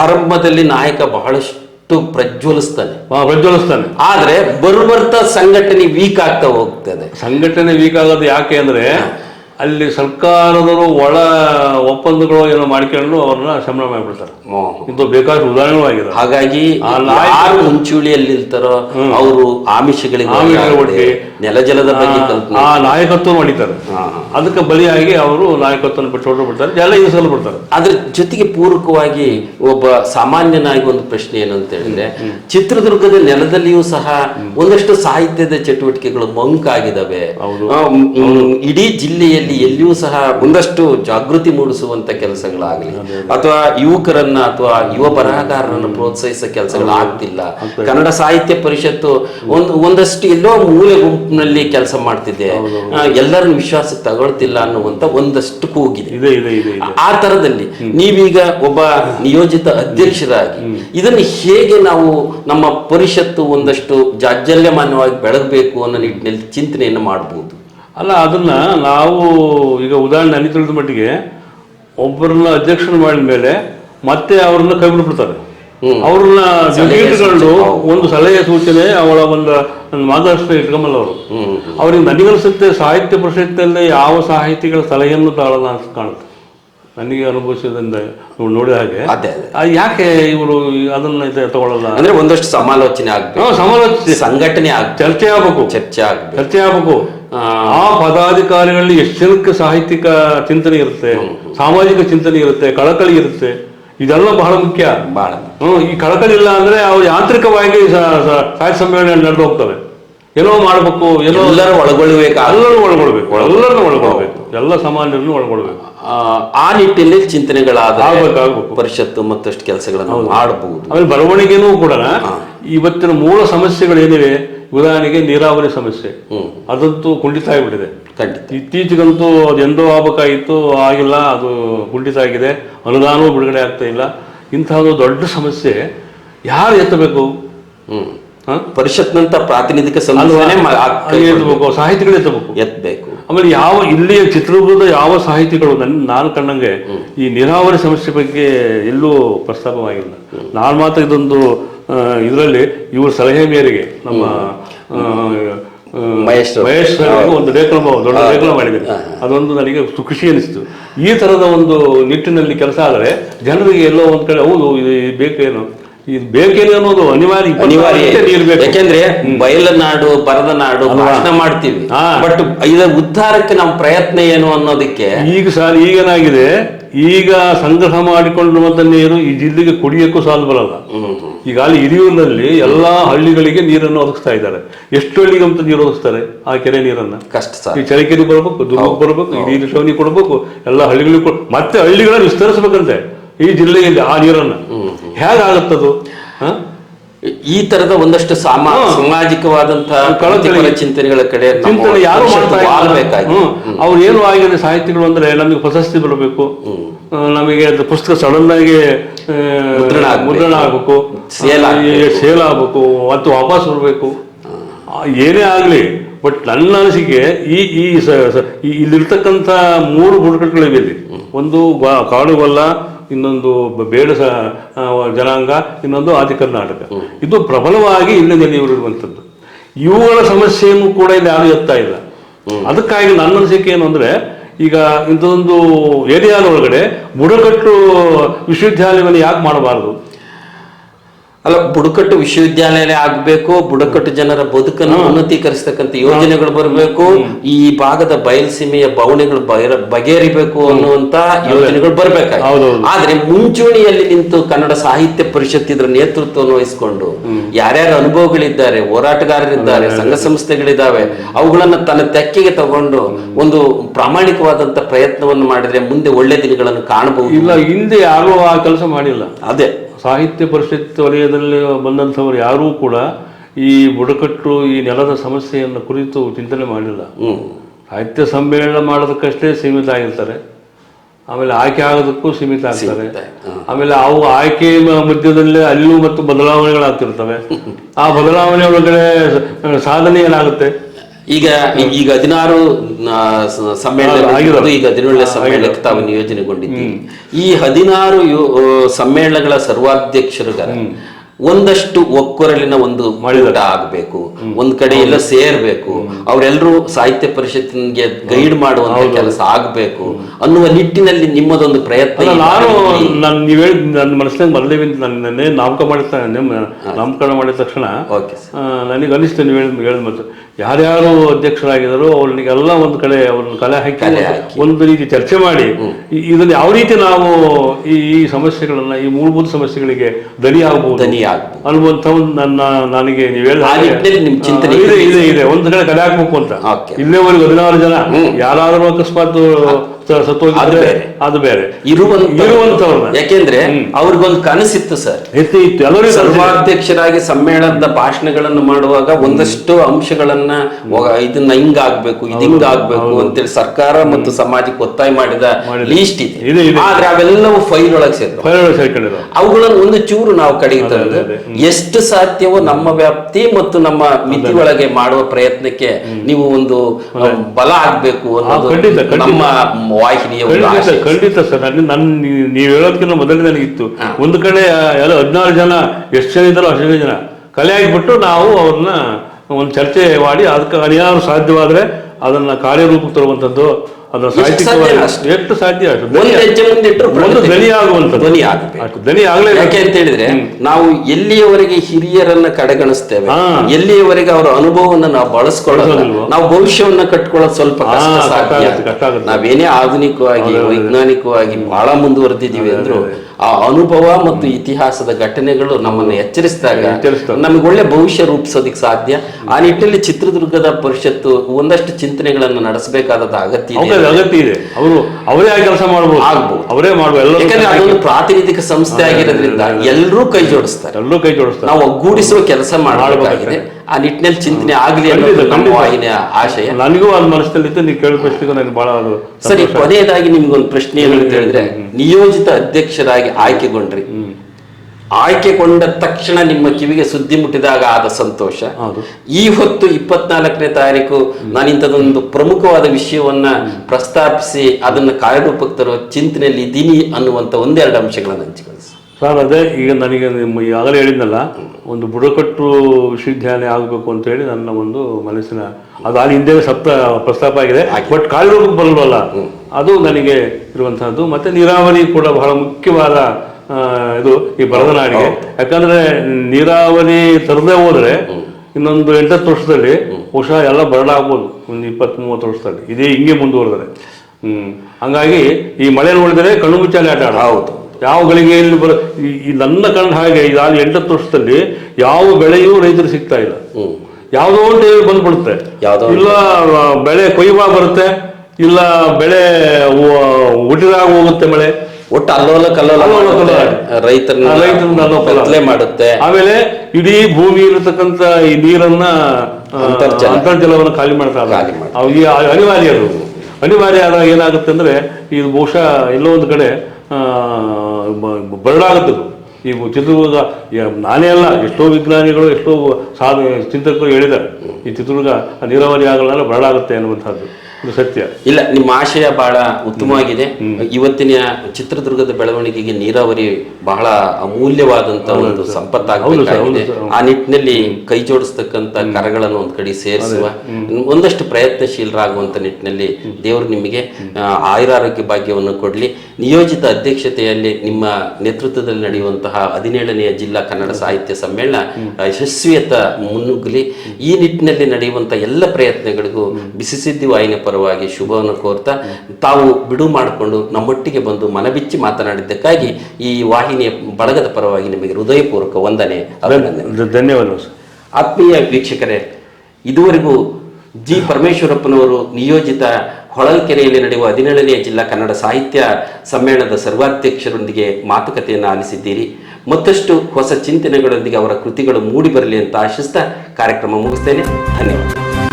ಆರಂಭದಲ್ಲಿ ನಾಯಕ ಬಹಳಷ್ಟು ಪ್ರಜ್ವಲಿಸ್ತಾನೆ. ಪ್ರಜ್ವಲಿಸ್ತಾನೆ. ಆದ್ರೆ ಬರುಬರ್ತಾ ಸಂಘಟನೆ ವೀಕ್ ಆಗ್ತಾ ಹೋಗ್ತದೆ. ಸಂಘಟನೆ ವೀಕ್ ಆಗೋದು ಯಾಕೆ ಅಂದ್ರೆ ಅಲ್ಲಿ ಸರ್ಕಾರದವರು ಒಳ ಒಪ್ಪಂದಗಳು ಏನೋ ಮಾಡ್ಕೊಂಡು ಅವ್ರನ್ನ ಶಮನ ಮಾಡಿಬಿಡ್ತಾರೆ. ಇದು ಬೇಕಾದ ಉದಾಹರಣೆ ಆಗಿದೆ. ಹಾಗಾಗಿ ಯಾರು ಮುಂಚೂಣಿಯಲ್ಲಿ ಇರ್ತಾರೋ ಅವರು ಆಮಿಷಗಳಿಗೆ ನೆಲ ಜಲದ. ಬಗ್ಗೆ ಆ ನಾಯಕತ್ವ ಮಾಡಿದ್ದಾರೆ. ಅದಕ್ಕೆ ಬಲಿಯಾಗಿ ಅವರು ನಾಯಕತ್ವ ಬಿಟ್ಟು ಬಿಡ್ತಾರೆ. ಜಲ ಇಸಲು ಬಿಡ್ತಾರೆ. ಅದ್ರ ಜೊತೆಗೆ ಪೂರಕವಾಗಿ ಒಬ್ಬ ಸಾಮಾನ್ಯನಾಗಿ ಒಂದು ಪ್ರಶ್ನೆ ಏನು ಅಂತ ಹೇಳಿದ್ರೆ ಚಿತ್ರದುರ್ಗದ ನೆಲದಲ್ಲಿಯೂ ಸಹ ಒಂದಷ್ಟು ಸಾಹಿತ್ಯದ ಚಟುವಟಿಕೆಗಳು ಮಂಕಾಗಿದ್ದಾವೆ ಇಡೀ ಜಿಲ್ಲೆಯಲ್ಲಿ ಎಲ್ಲಿಯೂ ಸಹ ಒಂದಷ್ಟು ಜಾಗೃತಿ ಮೂಡಿಸುವಂತ ಕೆಲಸಗಳಾಗಲಿ. ಅಥವಾ ಯುವಕರನ್ನ ಅಥವಾ ಯುವ ಬರಹಗಾರರನ್ನು ಪ್ರೋತ್ಸಾಹಿಸೋ ಕೆಲಸಗಳು ಆಗ್ತಿಲ್ಲ. ಕನ್ನಡ ಸಾಹಿತ್ಯ ಪರಿಷತ್ತು ಒಂದು ಒಂದಷ್ಟು ಎಲ್ಲೋ ಮೂಲೆ ಗುಂಪಿನಲ್ಲಿ ಕೆಲಸ ಮಾಡ್ತಿದೆ. ಎಲ್ಲರನ್ನು ವಿಶ್ವಾಸ ತಗೊಳ್ತಿಲ್ಲ ಅನ್ನುವಂತ ಒಂದಷ್ಟು ಕೂಗಿದೆ. ಆ ತರದಲ್ಲಿ ನೀವೀಗ ಒಬ್ಬ ನಿಯೋಜಿತ ಅಧ್ಯಕ್ಷರಾಗಿ ಇದನ್ನು ಹೇಗೆ ನಾವು ನಮ್ಮ ಪರಿಷತ್ತು ಒಂದಷ್ಟು ಜಾಜ್ಜಲ್ಯಮಾನವಾಗಿ ಬೆಳಗಬೇಕು ಅನ್ನೋ ನಿಟ್ಟಿನಲ್ಲಿ ಚಿಂತನೆಯನ್ನು ಮಾಡಬಹುದು ಅಲ್ಲ ಅದನ್ನ ನಾವು ಈಗ ಉದಾಹರಣೆ ನನಗೆ ತಿಳಿದ ಮಟ್ಟಿಗೆ ಒಬ್ಬರನ್ನ ಅಧ್ಯಕ್ಷನ ಮಾಡಿದ ಮೇಲೆ ಮತ್ತೆ ಅವ್ರನ್ನ ಕೈ ಬಿಡ್ಬಿಡ್ತಾರೆ ಅವ್ರನ್ನ ಇಟ್ಕೊಂಡು ಒಂದು ಸಲಹೆ ಸೂಚನೆ ಅವಳ ಒಂದು ಮಾರ್ಗದರ್ಶನ ಇಟ್ಕೊಂಬಲ್ಲ ಅವರು. ಅವ್ರಿಗೆ ನನಗನ್ಸುತ್ತೆ ಸಾಹಿತ್ಯ ಪರಿಷತ್ತಿನಲ್ಲಿ ಯಾವ ಸಾಹಿತಿಗಳ ಸಲಹೆಯನ್ನು ತಾಳಲ್ಲ ಅಂತ ಕಾಣುತ್ತೆ. ನನಗೆ ಅನುಭವಿಸಿದ್ರಿಂದ ನೀವು ನೋಡಿದ ಹಾಗೆ. ಯಾಕೆ ಇವರು ಅದನ್ನ ಇದು ತಗೊಳ್ಳಲ್ಲ ಅಂದ್ರೆ ಒಂದಷ್ಟು ಸಮಾಲೋಚನೆ ಆಗ್ಬೇಕು. ಸಮಾಲೋಚನೆ. ಸಂಘಟನೆ ಚರ್ಚೆ ಆಗ್ಬೇಕು. ಚರ್ಚೆ ಆಗ್ಬೇಕು. ಚರ್ಚೆ ಆಗ್ಬೇಕು. ಆ, ಆ ಪದಾಧಿಕಾರಿಗಳಲ್ಲಿ ಎಷ್ಟು ಜನಕ್ಕೆ ಸಾಹಿತ್ಯಿಕ ಚಿಂತನೆ ಇರುತ್ತೆ ಸಾಮಾಜಿಕ ಚಿಂತನೆ ಇರುತ್ತೆ ಕಳಕಳಿ ಇರುತ್ತೆ ಇದೆಲ್ಲ ಬಹಳ ಮುಖ್ಯ. ಬಹಳ ಹ್ಮ್ ಈ ಕಳಕಳಿ ಇಲ್ಲ ಅಂದ್ರೆ ಅವ್ರು ಯಾಂತ್ರಿಕವಾಗಿ ಸಾಹಿತ್ಯ ಸಮ್ಮೇಳನ ನಡೆದು ಹೋಗ್ತವೆ. ಏನೋ ಮಾಡ್ಬೇಕು ಏನೋ ಎಲ್ಲರೂ ಒಳಗೊಳ್ಬೇಕು. ಎಲ್ಲರೂ ಒಳಗೊಳ್ಬೇಕು ಎಲ್ಲರನ್ನು ಒಳಗೊಳ್ಬೇಕು. ಎಲ್ಲ ಸಮಾಜವನ್ನು ಒಳಗೊಳ್ಬೇಕು. ಆ ನಿಟ್ಟಿನಲ್ಲಿ ಚಿಂತನೆಗಳಾದ ಪರಿಷತ್ತು ಮತ್ತಷ್ಟು ಕೆಲಸಗಳನ್ನು ಮಾಡಬಹುದು ಆಮೇಲೆ ಬರವಣಿಗೆನೂ ಕೂಡ ಇವತ್ತಿನ ಮೂಲ ಸಮಸ್ಯೆಗಳು ಏನಿವೆ ಉದಾಹರಣೆಗೆ ನೀರಾವರಿ ಸಮಸ್ಯೆ. ಅದಂತೂ ಕುಂಠಿತ ಆಗಿಬಿಟ್ಟಿದೆ. ಇತ್ತೀಚೆಗಂತೂ ಅದು ಎಂದೋ ಆಗಬೇಕಾಗಿತ್ತು ಆಗಿಲ್ಲ ಅದು ಕುಂಠಿತ ಆಗಿದೆ ಅನುದಾನವೂ ಬಿಡುಗಡೆ ಆಗ್ತಾ ಇಲ್ಲ. ಒಂದು ದೊಡ್ಡ ಸಮಸ್ಯೆ ಯಾರು ಎತ್ತಬೇಕು? ಪರಿಷತ್ನಂತ ಪ್ರಾತಿನಿಧಿಕ ಎತ್ತಬೇಕು ಸಾಹಿತಿಗಳು ಎತ್ತಬೇಕು. ಎತ್ತಬೇಕು ಆಮೇಲೆ ಯಾವ ಇಲ್ಲಿಯ ಚಿತ್ರದುರ್ಗದ ಯಾವ ಸಾಹಿತಿಗಳು ನನ್ನ ನಾನು ಕಂಡಂಗೆ ಈ ನೀರಾವರಿ ಸಮಸ್ಯೆ ಬಗ್ಗೆ ಎಲ್ಲೂ ಪ್ರಸ್ತಾಪವಾಗಿಲ್ಲ. ನಾನು ಮಾತ್ರ ಇದೊಂದು ಇದರಲ್ಲಿ ಇವ್ರ ಸಲಹೆ ಮೇರೆಗೆ ನಮ್ಮ ಮಹೇಶ್ ಮಹೇಶ್ ಒಂದು ಲೇಖನ ದೊಡ್ಡ ಲೇಖನ ಮಾಡಿದೆ ಅದೊಂದು ನನಗೆ ಖುಷಿ ಅನಿಸ್ತು. ಈ ತರದ ಒಂದು ನಿಟ್ಟಿನಲ್ಲಿ ಕೆಲಸ ಆದರೆ ಜನರಿಗೆ ಎಲ್ಲೋ ಒಂದ್ ಕಡೆ ಹೌದು ಇದು ಬೇಕೇನು ಇದು ಬೇಕೇನು ಅನ್ನೋದು ಅನಿವಾರ್ಯ. ಅನಿವಾರ್ಯ. ಯಾಕೆಂದ್ರೆ ಬಯಲ ನಾಡು ಬರದ ನಾಡು ಭಾಷಣ ಮಾಡ್ತೀವಿ. ಬಟ್ ಇದರ ಉದ್ಧಾರಕ್ಕೆ ನಮ್ಮ ಪ್ರಯತ್ನ ಏನು ಅನ್ನೋದಕ್ಕೆ ಈಗ ಸರ್ ಈಗೇನಾಗಿದೆ ಈಗ ಸಂಗ್ರಹ ಮಾಡಿಕೊಂಡಿರುವಂತ ನೀರು ಈ ಜಿಲ್ಲೆಗೆ ಕುಡಿಯಕ್ಕೂ ಸಾಲ ಬರಲ್ಲ. ಈಗ ಅಲ್ಲಿ ಹಿರಿಯೂರಿನಲ್ಲಿ ಎಲ್ಲಾ ಹಳ್ಳಿಗಳಿಗೆ ನೀರನ್ನು ಒದಗಿಸ್ತಾ ಇದ್ದಾರೆ. ಎಷ್ಟು ಹಳ್ಳಿಗೆ ಅಂತ ನೀರು ಒದಗಿಸ್ತಾರೆ? ಆ ಕೆರೆ ನೀರನ್ನ. ಕಷ್ಟ ಸರ್. ಈ ಚಳಿಕೆರೆ ಬರಬೇಕು ದುರ್ಗಕ್ಕೆ ಬರಬೇಕು ಈ ನೀರು ಶೋನಿ ಕೊಡ್ಬೇಕು ಎಲ್ಲ ಹಳ್ಳಿಗಳಿಗೆ ಮತ್ತೆ ಹಳ್ಳಿಗಳನ್ನು ವಿಸ್ತರಿಸಬೇಕಂತೆ ಈ ಜಿಲ್ಲೆಯಲ್ಲಿ ಆ ನೀರನ್ನ. ಹೇಗಾಗುತ್ತದು ಹ? ಈ ತರದ ಒಂದಷ್ಟು ಸಾಮಾ. ಸಾಮಾಜಿಕವಾದಂತಹ. ಚಿಂತನೆಗಳ ಕಡೆ ಚಿಂತನೆ ಯಾರು. ಅವ್ರು ಏನು ಆಗಿದೆ ಸಾಹಿತಿಗಳು ಅಂದ್ರೆ ನಮಗೆ ಪ್ರಶಸ್ತಿ ಬರಬೇಕು. ನಮಗೆ ಅದು ಪುಸ್ತಕ ಸಡನ್ ಆಗಿ ಮುದ್ರಣ ಆಗ್ಬೇಕು. ಸೇಲ್ ಆಗ್ಬೇಕು. ಸೇಲ್ ಆಗ್ಬೇಕು. ಮತ್ತು ವಾಪಸ್ ಬರಬೇಕು. ಏನೇ ಆಗಲಿ ಬಟ್ ನನ್ನ ಅನಿಸಿಕೆ ಈ ಈ ಇಲ್ಲಿರ್ತಕ್ಕಂಥ ಮೂರು ಬುಡಕಟ್ಟುಗಳಿವೆ ಇಲ್ಲಿ. ಒಂದು ಕಾಡುಗೊಲ್ಲ ಇನ್ನೊಂದು ಬೇಡ ಸ- ಜನಾಂಗ ಇನ್ನೊಂದು ಆದಿ ಕರ್ನಾಟಕ. ಇದು ಪ್ರಬಲವಾಗಿ ಇಲ್ಲಿ ನೆಲೆಯೂರಿರುವಂಥದ್ದು ಇವುಗಳ ಸಮಸ್ಯೆಯನ್ನು ಕೂಡ ಇಲ್ಲಿ ಯಾರು ಎತ್ತಾ ಇಲ್ಲ. ಅದಕ್ಕಾಗಿ ನನ್ನ ಅನಿಸಿಕೆ ಏನು ಅಂದರೆ ಈಗ ಇಂಥದೊಂದು ಏರಿಯಾದ ಒಳಗಡೆ ಬುಡಕಟ್ಟು ವಿಶ್ವವಿದ್ಯಾಲಯವನ್ನು ಯಾಕೆ ಮಾಡಬಾರದು? ಅಲ್ಲ ಬುಡಕಟ್ಟು ವಿಶ್ವವಿದ್ಯಾಲಯ ಆಗ್ಬೇಕು ಬುಡಕಟ್ಟು ಜನರ ಬದುಕನ್ನು ಉನ್ನತೀಕರಿಸತಕ್ಕಂತ ಯೋಜನೆಗಳು ಬರಬೇಕು ಈ ಭಾಗದ ಬಯಲುಸೀಮೆಯ ಬವಣೆಗಳು ಬಗೆಹರಿಬೇಕು ಅನ್ನುವಂತ ಯೋಜನೆಗಳು ಬರಬೇಕು ಆದ್ರೆ ಮುಂಚೂಣಿಯಲ್ಲಿ ನಿಂತು ಕನ್ನಡ ಸಾಹಿತ್ಯ ಪರಿಷತ್ ಇದ್ರ ನೇತೃತ್ವವನ್ನು ವಹಿಸಿಕೊಂಡು ಯಾರ್ಯಾರ ಅನುಭವಗಳಿದ್ದಾರೆ ಹೋರಾಟಗಾರರಿದ್ದಾರೆ ಸಂಘ ಸಂಸ್ಥೆಗಳಿದ್ದಾವೆ ಅವುಗಳನ್ನ ತನ್ನ ತೆಕ್ಕಿಗೆ ತಗೊಂಡು ಒಂದು ಪ್ರಾಮಾಣಿಕವಾದಂತ ಪ್ರಯತ್ನವನ್ನು ಮಾಡಿದ್ರೆ ಮುಂದೆ ಒಳ್ಳೆ ದಿನಗಳನ್ನು ಕಾಣಬಹುದು. ಇಲ್ಲ ಹಿಂದೆ ಯಾರು ಆ ಕೆಲಸ ಮಾಡಿಲ್ಲ. ಅದೇ. ಸಾಹಿತ್ಯ ಪರಿಷತ್ ವಲಯದಲ್ಲಿ ಬಂದಂಥವರು ಯಾರೂ ಕೂಡ ಈ ಬುಡಕಟ್ಟು ಈ ನೆಲದ ಸಮಸ್ಯೆಯನ್ನು ಕುರಿತು ಚಿಂತನೆ ಮಾಡಿಲ್ಲ. ಸಾಹಿತ್ಯ ಸಮ್ಮೇಳನ ಮಾಡೋದಕ್ಕಷ್ಟೇ ಸೀಮಿತ ಆಗಿರ್ತಾರೆ. ಆಮೇಲೆ ಆಯ್ಕೆ ಆಗೋದಕ್ಕೂ ಸೀಮಿತ ಆಗ್ತಾರೆ. ಆಮೇಲೆ ಅವು ಆಯ್ಕೆ ಮಧ್ಯದಲ್ಲೇ ಅಲ್ಲೂ ಮತ್ತು ಬದಲಾವಣೆಗಳಾಗ್ತಿರ್ತವೆ. ಆ ಬದಲಾವಣೆ ಒಳಗಡೆ ಸಾಧನೆ ಏನಾಗುತ್ತೆ ಈಗ ಈಗ ಹದಿನಾರು ಸಮ್ಮೇಳನಗಳು ಸಮ್ಮೇಳನ ಈಗ ಹದಿನೇಳನೇ ಸಮ್ಮೇಳನಕ್ಕೆ ತಾವು ನಿಯೋಜನೆಗೊಂಡಿದ್ದೀವಿ ಈ ಹದಿನಾರು ಸಮ್ಮೇಳನಗಳ ಸರ್ವಾಧ್ಯಕ್ಷರು ಒಂದಷ್ಟು ಒಕ್ಕೊರಲಿನ ಒಂದು ಮಳೆಗಡ ಆಗಬೇಕು. ಒಂದ್ ಕಡೆ ಎಲ್ಲ ಸೇರ್ಬೇಕು. ಅವರೆಲ್ಲರೂ ಸಾಹಿತ್ಯ ಪರಿಷತ್ತಿಗೆ ಗೈಡ್ ಮಾಡುವಂತ ಕೆಲಸ ಆಗ್ಬೇಕು ಅನ್ನುವ ನಿಟ್ಟಿನಲ್ಲಿ ನಿಮ್ಮದೊಂದು ಪ್ರಯತ್ನ ನಾನು ನಾನು ನೀವು ಹೇಳಿ ನನ್ನ ಮನಸ್ಸಿನಾಗ ಮೊದಲೇ ನಾಮಕರಣ ಮಾಡಿದ ನಾಮಕರಣ ಮಾಡಿದ ತಕ್ಷಣ ನನಗೆ ಅನಿಸ್ತು ನೀವು ಹೇಳಿದ ಮತ್ತು ಯಾರ್ಯಾರು ಅಧ್ಯಕ್ಷರಾಗಿದ್ದಾರೋ ಅವ್ರನ್ನಿಗೆಲ್ಲ ಒಂದು ಕಡೆ ಅವ್ರನ್ನ ಕಲೆ ಹಾಕಿ ಒಂದು- ರೀತಿ ಚರ್ಚೆ ಮಾಡಿ. ಇದನ್ನ ಯಾವ ರೀತಿ ನಾವು ಈ ಈ ಸಮಸ್ಯೆಗಳನ್ನ ಈ ಮೂಲಭೂತ ಸಮಸ್ಯೆಗಳಿಗೆ ದನಿ ಆಗ್ಬೋದು. ಅನ್ನುವಂಥ ಒಂದು ನನ್ನ ನನಗೆ ನೀವು ಇದೆ ಇದೆ. ಒಂದು ಕಡೆ ಕಲೆ ಹಾಕ್ಬೇಕು ಅಂತ. ಇಲ್ಲೇ ಇಲ್ಲೇವರೆಗೂ ಹದಿನಾರು ಜನ ಯಾರಾದರೂ ಅಕಸ್ಮಾತ್ ಸತ್ತೋಗಿದ್ರೆ ಅದು ಬೇರೆ. ಇರುವಂತವ್ರನ್ನ. ಯಾಕೆಂದ್ರೆ ಅವ್ರಿಗೊಂದು ಕನಸಿತ್ತು ಸರ್. ಇತ್ತು. ಎಲ್ಲರಿಗೂ ಸರ್ವಾಧ್ಯಕ್ಷರಾಗಿ ಸಮ್ಮೇಳನದ ಭಾಷಣಗಳನ್ನು ಮಾಡುವಾಗ ಒಂದಷ್ಟು ಅಂಶಗಳನ್ನ ಇದನ್ನ ಹಿಂಗಾಗ್ಬೇಕು ಇದು ಹಿಂಗಾಗ್ಬೇಕು ಅಂತೇಳಿ ಸರ್ಕಾರ ಮತ್ತು ಸಮಾಜಕ್ಕೆ ಒತ್ತಾಯ ಮಾಡಿದ ಲೀಸ್ಟ್ ಇದೆ. ಆದ್ರೆ ಅವೆಲ್ಲವೂ ಫೈಲ್ ಒಳಗೆ ಸೇರ್ತವೆ ಅವುಗಳನ್ನು ಒಂದು ಚೂರು ನಾವು ಕಡೆಗೆ ತಂದು ಎಷ್ಟು ಸಾಧ್ಯವೋ ನಮ್ಮ ವ್ಯಾಪ್ತಿ ಮತ್ತು ನಮ್ಮ ಮಿತಿ ಒಳಗೆ ಮಾಡುವ ಪ್ರಯತ್ನಕ್ಕೆ ನೀವು ಒಂದು ಬಲ ಆಗ್ಬೇಕು ಅನ್ನೋದು. ನಮ್ಮ ವಾಹಿನಿಯ ಒಂದು ಖಂಡಿತ ಖಂಡಿತ ಸರ್ ನನ್ನ ನನ್ನ ನೀ- ನೀವು ಹೇಳೋದಕ್ಕಿಂತ ಮೊದಲೇ ನನಗಿತ್ತು ಒಂದು ಕಡೆ ಎಲ್ಲ ಹದಿನಾರು ಜನ ಎಷ್ಟು ಜನ ಇದ್ದಾರೋ ಅಷ್ಟು ಜನ. ಕಲೆ ಆಗಿಬಿಟ್ಟು ನಾವು ಅವ್ರನ್ನ ಒಂದು ಚರ್ಚೆ ಮಾಡಿ ಅದಕ್ಕೆ ಅನಿವಾರ್ಯ ಸಾಧ್ಯವಾದ್ರೆ ಅದನ್ನ ಕಾರ್ಯರೂಪಕ್ಕೆ ತರುವಂಥದ್ದು ಅದನ್ನ ಸಾಹಿತ್ಯಿಕವಾಗಿ. ಎಷ್ಟು ಸಾಧ್ಯ ಅಷ್ಟು? ಒಂದು ಹೆಜ್ಜೆ ಮುಂದಿಟ್ಟರು ಒಂದು ಧ್ವನಿ ಆಗುವಂಥದ್ದು. ಧ್ವನಿ ಆಗಬೇಕು ಧ್ವನಿ ಆಗಲೇಬೇಕು ಯಾಕೆ ಅಂತ ಹೇಳಿದ್ರೆ ನಾವು ಎಲ್ಲಿಯವರೆಗೆ ಹಿರಿಯರನ್ನ ಕಡೆಗಣಿಸ್ತೇವೆ ಎಲ್ಲಿಯವರೆಗೆ ಅವರ ಅನುಭವವನ್ನ ನಾವು ಬಳಸ್ಕೊಳ್ಳೋದಿಲ್ಲ? ನಾವು ಭವಿಷ್ಯವನ್ನ ಕಟ್ಕೊಳ್ಳೋದು ಸ್ವಲ್ಪ ಕಷ್ಟ ಸಾಧ್ಯ. ನಾವೇನೇ ಆಧುನಿಕವಾಗಿ ವೈಜ್ಞಾನಿಕವಾಗಿ ಬಹಳ ಮುಂದುವರೆದಿದ್ದೀವಿ ಅಂದ್ರು ಆ ಅನುಭವ ಮತ್ತು ಇತಿಹಾಸದ ಘಟನೆಗಳು ನಮ್ಮನ್ನು ಎಚ್ಚರಿಸಿದಾಗ. ನಮಗೆ ಒಳ್ಳೆ ಭವಿಷ್ಯ ರೂಪಿಸೋದಕ್ಕೆ ಸಾಧ್ಯ. ಆ ನಿಟ್ಟಿನಲ್ಲಿ ಚಿತ್ರದುರ್ಗದ ಪರಿಷತ್ತು ಒಂದಷ್ಟು ಚಿಂತನೆಗಳನ್ನು ನಡೆಸಬೇಕಾದ ಅಗತ್ಯ ಇದೆ. ಅಗತ್ಯ ಇದೆ. ಅವರು ಅವರೇ ಕೆಲಸ ಮಾಡಬಹುದು ಆಗ್ಬೋದು. ಅವರೇ ಮಾಡಬಹುದು ಯಾಕಂದ್ರೆ ಅದೊಂದು ಪ್ರಾತಿನಿಧಿಕ ಸಂಸ್ಥೆ ಆಗಿರೋದ್ರಿಂದ ಎಲ್ಲರೂ ಕೈ ಜೋಡಿಸ್ತಾರೆ. ಎಲ್ಲರೂ ಕೈ ಜೋಡಿಸ್ತಾರೆ. ನಾವು ಒಗ್ಗೂಡಿಸುವ ಕೆಲಸ ಮಾಡಬೇಕಾಗಿದೆ. ಆ ನಿಟ್ಟಿನಲ್ಲಿ ಚಿಂತನೆ ಆಗಲಿ ಅನ್ನೋದು ನಮ್ಮ ವಾಹಿನಿಯ ಆಶಯ. ನನಗೂ ಅದು ಮನಸ್ಸಿನಲ್ಲಿತ್ತು ನೀವು ಕೇಳಿದ ಪ್ರಶ್ನೆಗೂ ನನಗೆ ಬಹಳ ಅದು ಸರಿ ಕೊನೆಯದಾಗಿ ನಿಮ್ಗೊಂದು ಪ್ರಶ್ನೆ ಏನು ಅಂತ ಹೇಳಿದ್ರೆ ನಿಯೋಜಿತ ಅಧ್ಯಕ್ಷರಾಗಿ ಆಯ್ಕೆಗೊಂಡ್ರಿ. ಆಯ್ಕೆಗೊಂಡ ತಕ್ಷಣ ನಿಮ್ಮ ಕಿವಿಗೆ ಸುದ್ದಿ ಮುಟ್ಟಿದಾಗ ಆದ ಸಂತೋಷ. ಈ ಹೊತ್ತು ಇಪ್ಪತ್ನಾಲ್ಕನೇ ತಾರೀಕು ನಾನು ಇಂಥದೊಂದು ಪ್ರಮುಖವಾದ ವಿಷಯವನ್ನ ಪ್ರಸ್ತಾಪಿಸಿ ಅದನ್ನ ಕಾರ್ಯರೂಪಕ್ಕೆ ತರುವ ಚಿಂತನೆಯಲ್ಲಿ ಇದ್ದೀನಿ ಅನ್ನುವಂತ ಒಂದೆರಡು ಅಂಶಗಳನ್ನು ಹಂಚಿಕೊಳ್ಳಿ. ಸರ್ ಅದೇ ಈಗ ನನಗೆ ನಿಮ್ಮ ಈಗಾಗಲೇ ಹೇಳಿದ್ನಲ್ಲ ಒಂದು ಬುಡಕಟ್ಟು ವಿಶ್ವವಿದ್ಯಾಲಯ ಆಗಬೇಕು ಅಂತ ಹೇಳಿ ನನ್ನ ಒಂದು ಮನಸ್ಸಿನ ಅದು ಅಲ್ಲಿ ಹಿಂದೆ ಸಪ್ತ ಪ್ರಸ್ತಾಪ ಆಗಿದೆ. ಬಟ್ ಕಾರ್ಯರೂಪಕ್ಕೆ ಬರಲ್ವಲ್ಲ? ಅದು ನನಗೆ ಇರುವಂತಹದ್ದು. ಮತ್ತೆ ನೀರಾವರಿ ಕೂಡ ಬಹಳ ಮುಖ್ಯವಾದ ಇದು ಈ ಬರದನಾಡಿಗೆ ಯಾಕಂದ್ರೆ ನೀರಾವರಿ ತರದೇ ಹೋದ್ರೆ ಇನ್ನೊಂದು ಎಂಟತ್ತು ವರ್ಷದಲ್ಲಿ ಬಹುಶಃ ಎಲ್ಲ ಬರಡಾಗ್ಬೋದು ಒಂದು ಇಪ್ಪತ್ತ್ ಮೂವತ್ತು ವರ್ಷದಲ್ಲಿ. ಇದೇ ಹಿಂಗೆ ಮುಂದುವರೆದರೆ. ಹ್ಮ್. ಹಂಗಾಗಿ ಈ ಮಳೆ ನೋಡಿದರೆ ಕಣ್ಣು ಮುಚ್ಚಾಲೆ ಆಟ. ಹೌದು. ಯಾವ ಗಳಿಗೆಯಲ್ಲಿ ಬರ ಈ- ನನ್ನ ಕಂಡ ಹಾಗೆ ಇದಾದ ಎಂಟತ್ತು ವರ್ಷದಲ್ಲಿ ಯಾವ ಬೆಳೆಯೂ ರೈತರು ಸಿಗ್ತಾ ಇಲ್ಲ. ಯಾವುದೋ ಒಂದು ಬಂದ್ಬಿಡುತ್ತೆ. ಯಾವುದೋ ಇಲ್ಲ ಬೆಳೆ ಕೊಯ್ಯುವಾಗ ಬರುತ್ತೆ ಇಲ್ಲ ಬೆಳೆ ಹುಟ್ಟಿದಾಗ ಹೋಗುತ್ತೆ ಮಳೆ. ಒಟ್ಟು ಅಲ್ಲೋಲ ಕಲ್ಲೋಲ. ರೈತರನ್ನ ಮಾಡುತ್ತೆ. ಆಮೇಲೆ ಇಡೀ ಭೂಮಿ ಇರತಕ್ಕಂತ ಈ ನೀರನ್ನ. ಅಂತರ್ಜಲವನ್ನು ಖಾಲಿ ಮಾಡ್ತಾರೆ ಮಾಡ್ತಾ ಅನಿವಾರ್ಯ ಅದು. ಅನಿವಾರ್ಯ ಆದಾಗ ಏನಾಗುತ್ತೆ ಅಂದ್ರೆ ಇದು ಬಹುಶಃ ಎಲ್ಲೋ ಒಂದು ಕಡೆ ಬರಡಾಗುತ್ತೆ. ಈ ಚಿತ್ರದುರ್ಗ ನಾನೇ ಅಲ್ಲ, ಎಷ್ಟೋ ವಿಜ್ಞಾನಿಗಳು, ಎಷ್ಟೋ ಸಾಧ, ಚಿಂತಕರು ಹೇಳಿದ್ದಾರೆ ಈ ಚಿತ್ರದುರ್ಗ ನೀರಾವರಿ ಆಗಲ್ಲ ಬರಡಾಗುತ್ತೆ ಅನ್ನುವಂಥದ್ದು ಸತ್ಯ. ಇಲ್ಲ ನಿಮ್ಮ ಆಶಯ ಬಹಳ ಉತ್ತಮವಾಗಿದೆ. ಇವತ್ತಿನ ಚಿತ್ರದುರ್ಗದ ಬೆಳವಣಿಗೆಗೆ ನೀರಾವರಿ ಬಹಳ ಅಮೂಲ್ಯವಾದಂತ ಒಂದು ಸಂಪತ್ತಾಗಬೇಕಾಗಿದೆ. ಆ ನಿಟ್ಟಿನಲ್ಲಿ ಕೈ ಜೋಡಿಸ್ತಕ್ಕಂತ ಕರಗಳನ್ನು ಒಂದ್ ಕಡೆ ಸೇರಿಸುವ ಒಂದಷ್ಟು ಪ್ರಯತ್ನಶೀಲರಾಗುವಂತ ನಿಟ್ಟಿನಲ್ಲಿ ದೇವರು ನಿಮಗೆ ಆಯುರಾರೋಗ್ಯ ಭಾಗ್ಯವನ್ನು ಕೊಡ್ಲಿ. ನಿಯೋಜಿತ ಅಧ್ಯಕ್ಷತೆಯಲ್ಲಿ ನಿಮ್ಮ ನೇತೃತ್ವದಲ್ಲಿ ನಡೆಯುವಂತಹ ಹದಿನೇಳನೆಯ ಜಿಲ್ಲಾ ಕನ್ನಡ ಸಾಹಿತ್ಯ ಸಮ್ಮೇಳನ ಯಶಸ್ವಿಯತ್ತ ಯಶಸ್ವಿಯತ ಮುನ್ನುಗ್ಗಲಿ. ಈ ನಿಟ್ಟಿನಲ್ಲಿ ನಡೆಯುವಂತ ಎಲ್ಲ ಪ್ರಯತ್ನಗಳಿಗೂ ಬಿಸಿ ಸಿದ್ದಿ ವಾಹಿನಿಯ ಪರವಾಗಿ ಶುಭವನ್ನು ಕೋರ್ತಾ ತಾವು ಬಿಡು ಮಾಡಿಕೊಂಡು ನಮ್ಮೊಟ್ಟಿಗೆ ಬಂದು ಮನಬಿಚ್ಚಿ ಮಾತನಾಡಿದ್ದಕ್ಕಾಗಿ ಈ ವಾಹಿನಿಯ ಬಳಗದ ಪರವಾಗಿ ನಿಮಗೆ ಹೃದಯಪೂರ್ವಕ ವಂದನೆ ಅಭಿನಂದನೆ. ಧನ್ಯವಾದಗಳು ಸರ್. ಆತ್ಮೀಯ ವೀಕ್ಷಕರೇ ಇದುವರೆಗೂ ಜಿ. ಪರಮೇಶ್ವರಪ್ಪನವರು ನಿಯೋಜಿತ ಹೊಳಲ್ಕೆರೆಯಲ್ಲಿ ನಡೆಯುವ ಹದಿನೇಳನೇ ಜಿಲ್ಲಾ ಕನ್ನಡ ಸಾಹಿತ್ಯ ಸಮ್ಮೇಳನದ ಸರ್ವಾಧ್ಯಕ್ಷರೊಂದಿಗೆ ಮಾತುಕತೆಯನ್ನು ಆಲಿಸಿದ್ದೀರಿ. ಮತ್ತಷ್ಟು ಹೊಸ ಚಿಂತನೆಗಳೊಂದಿಗೆ ಅವರ ಕೃತಿಗಳು ಮೂಡಿ ಬರಲಿ ಅಂತ ಆಶಿಸ್ತಾ ಕಾರ್ಯಕ್ರಮ ಮುಗಿಸ್ತೇನೆ. ಧನ್ಯವಾದ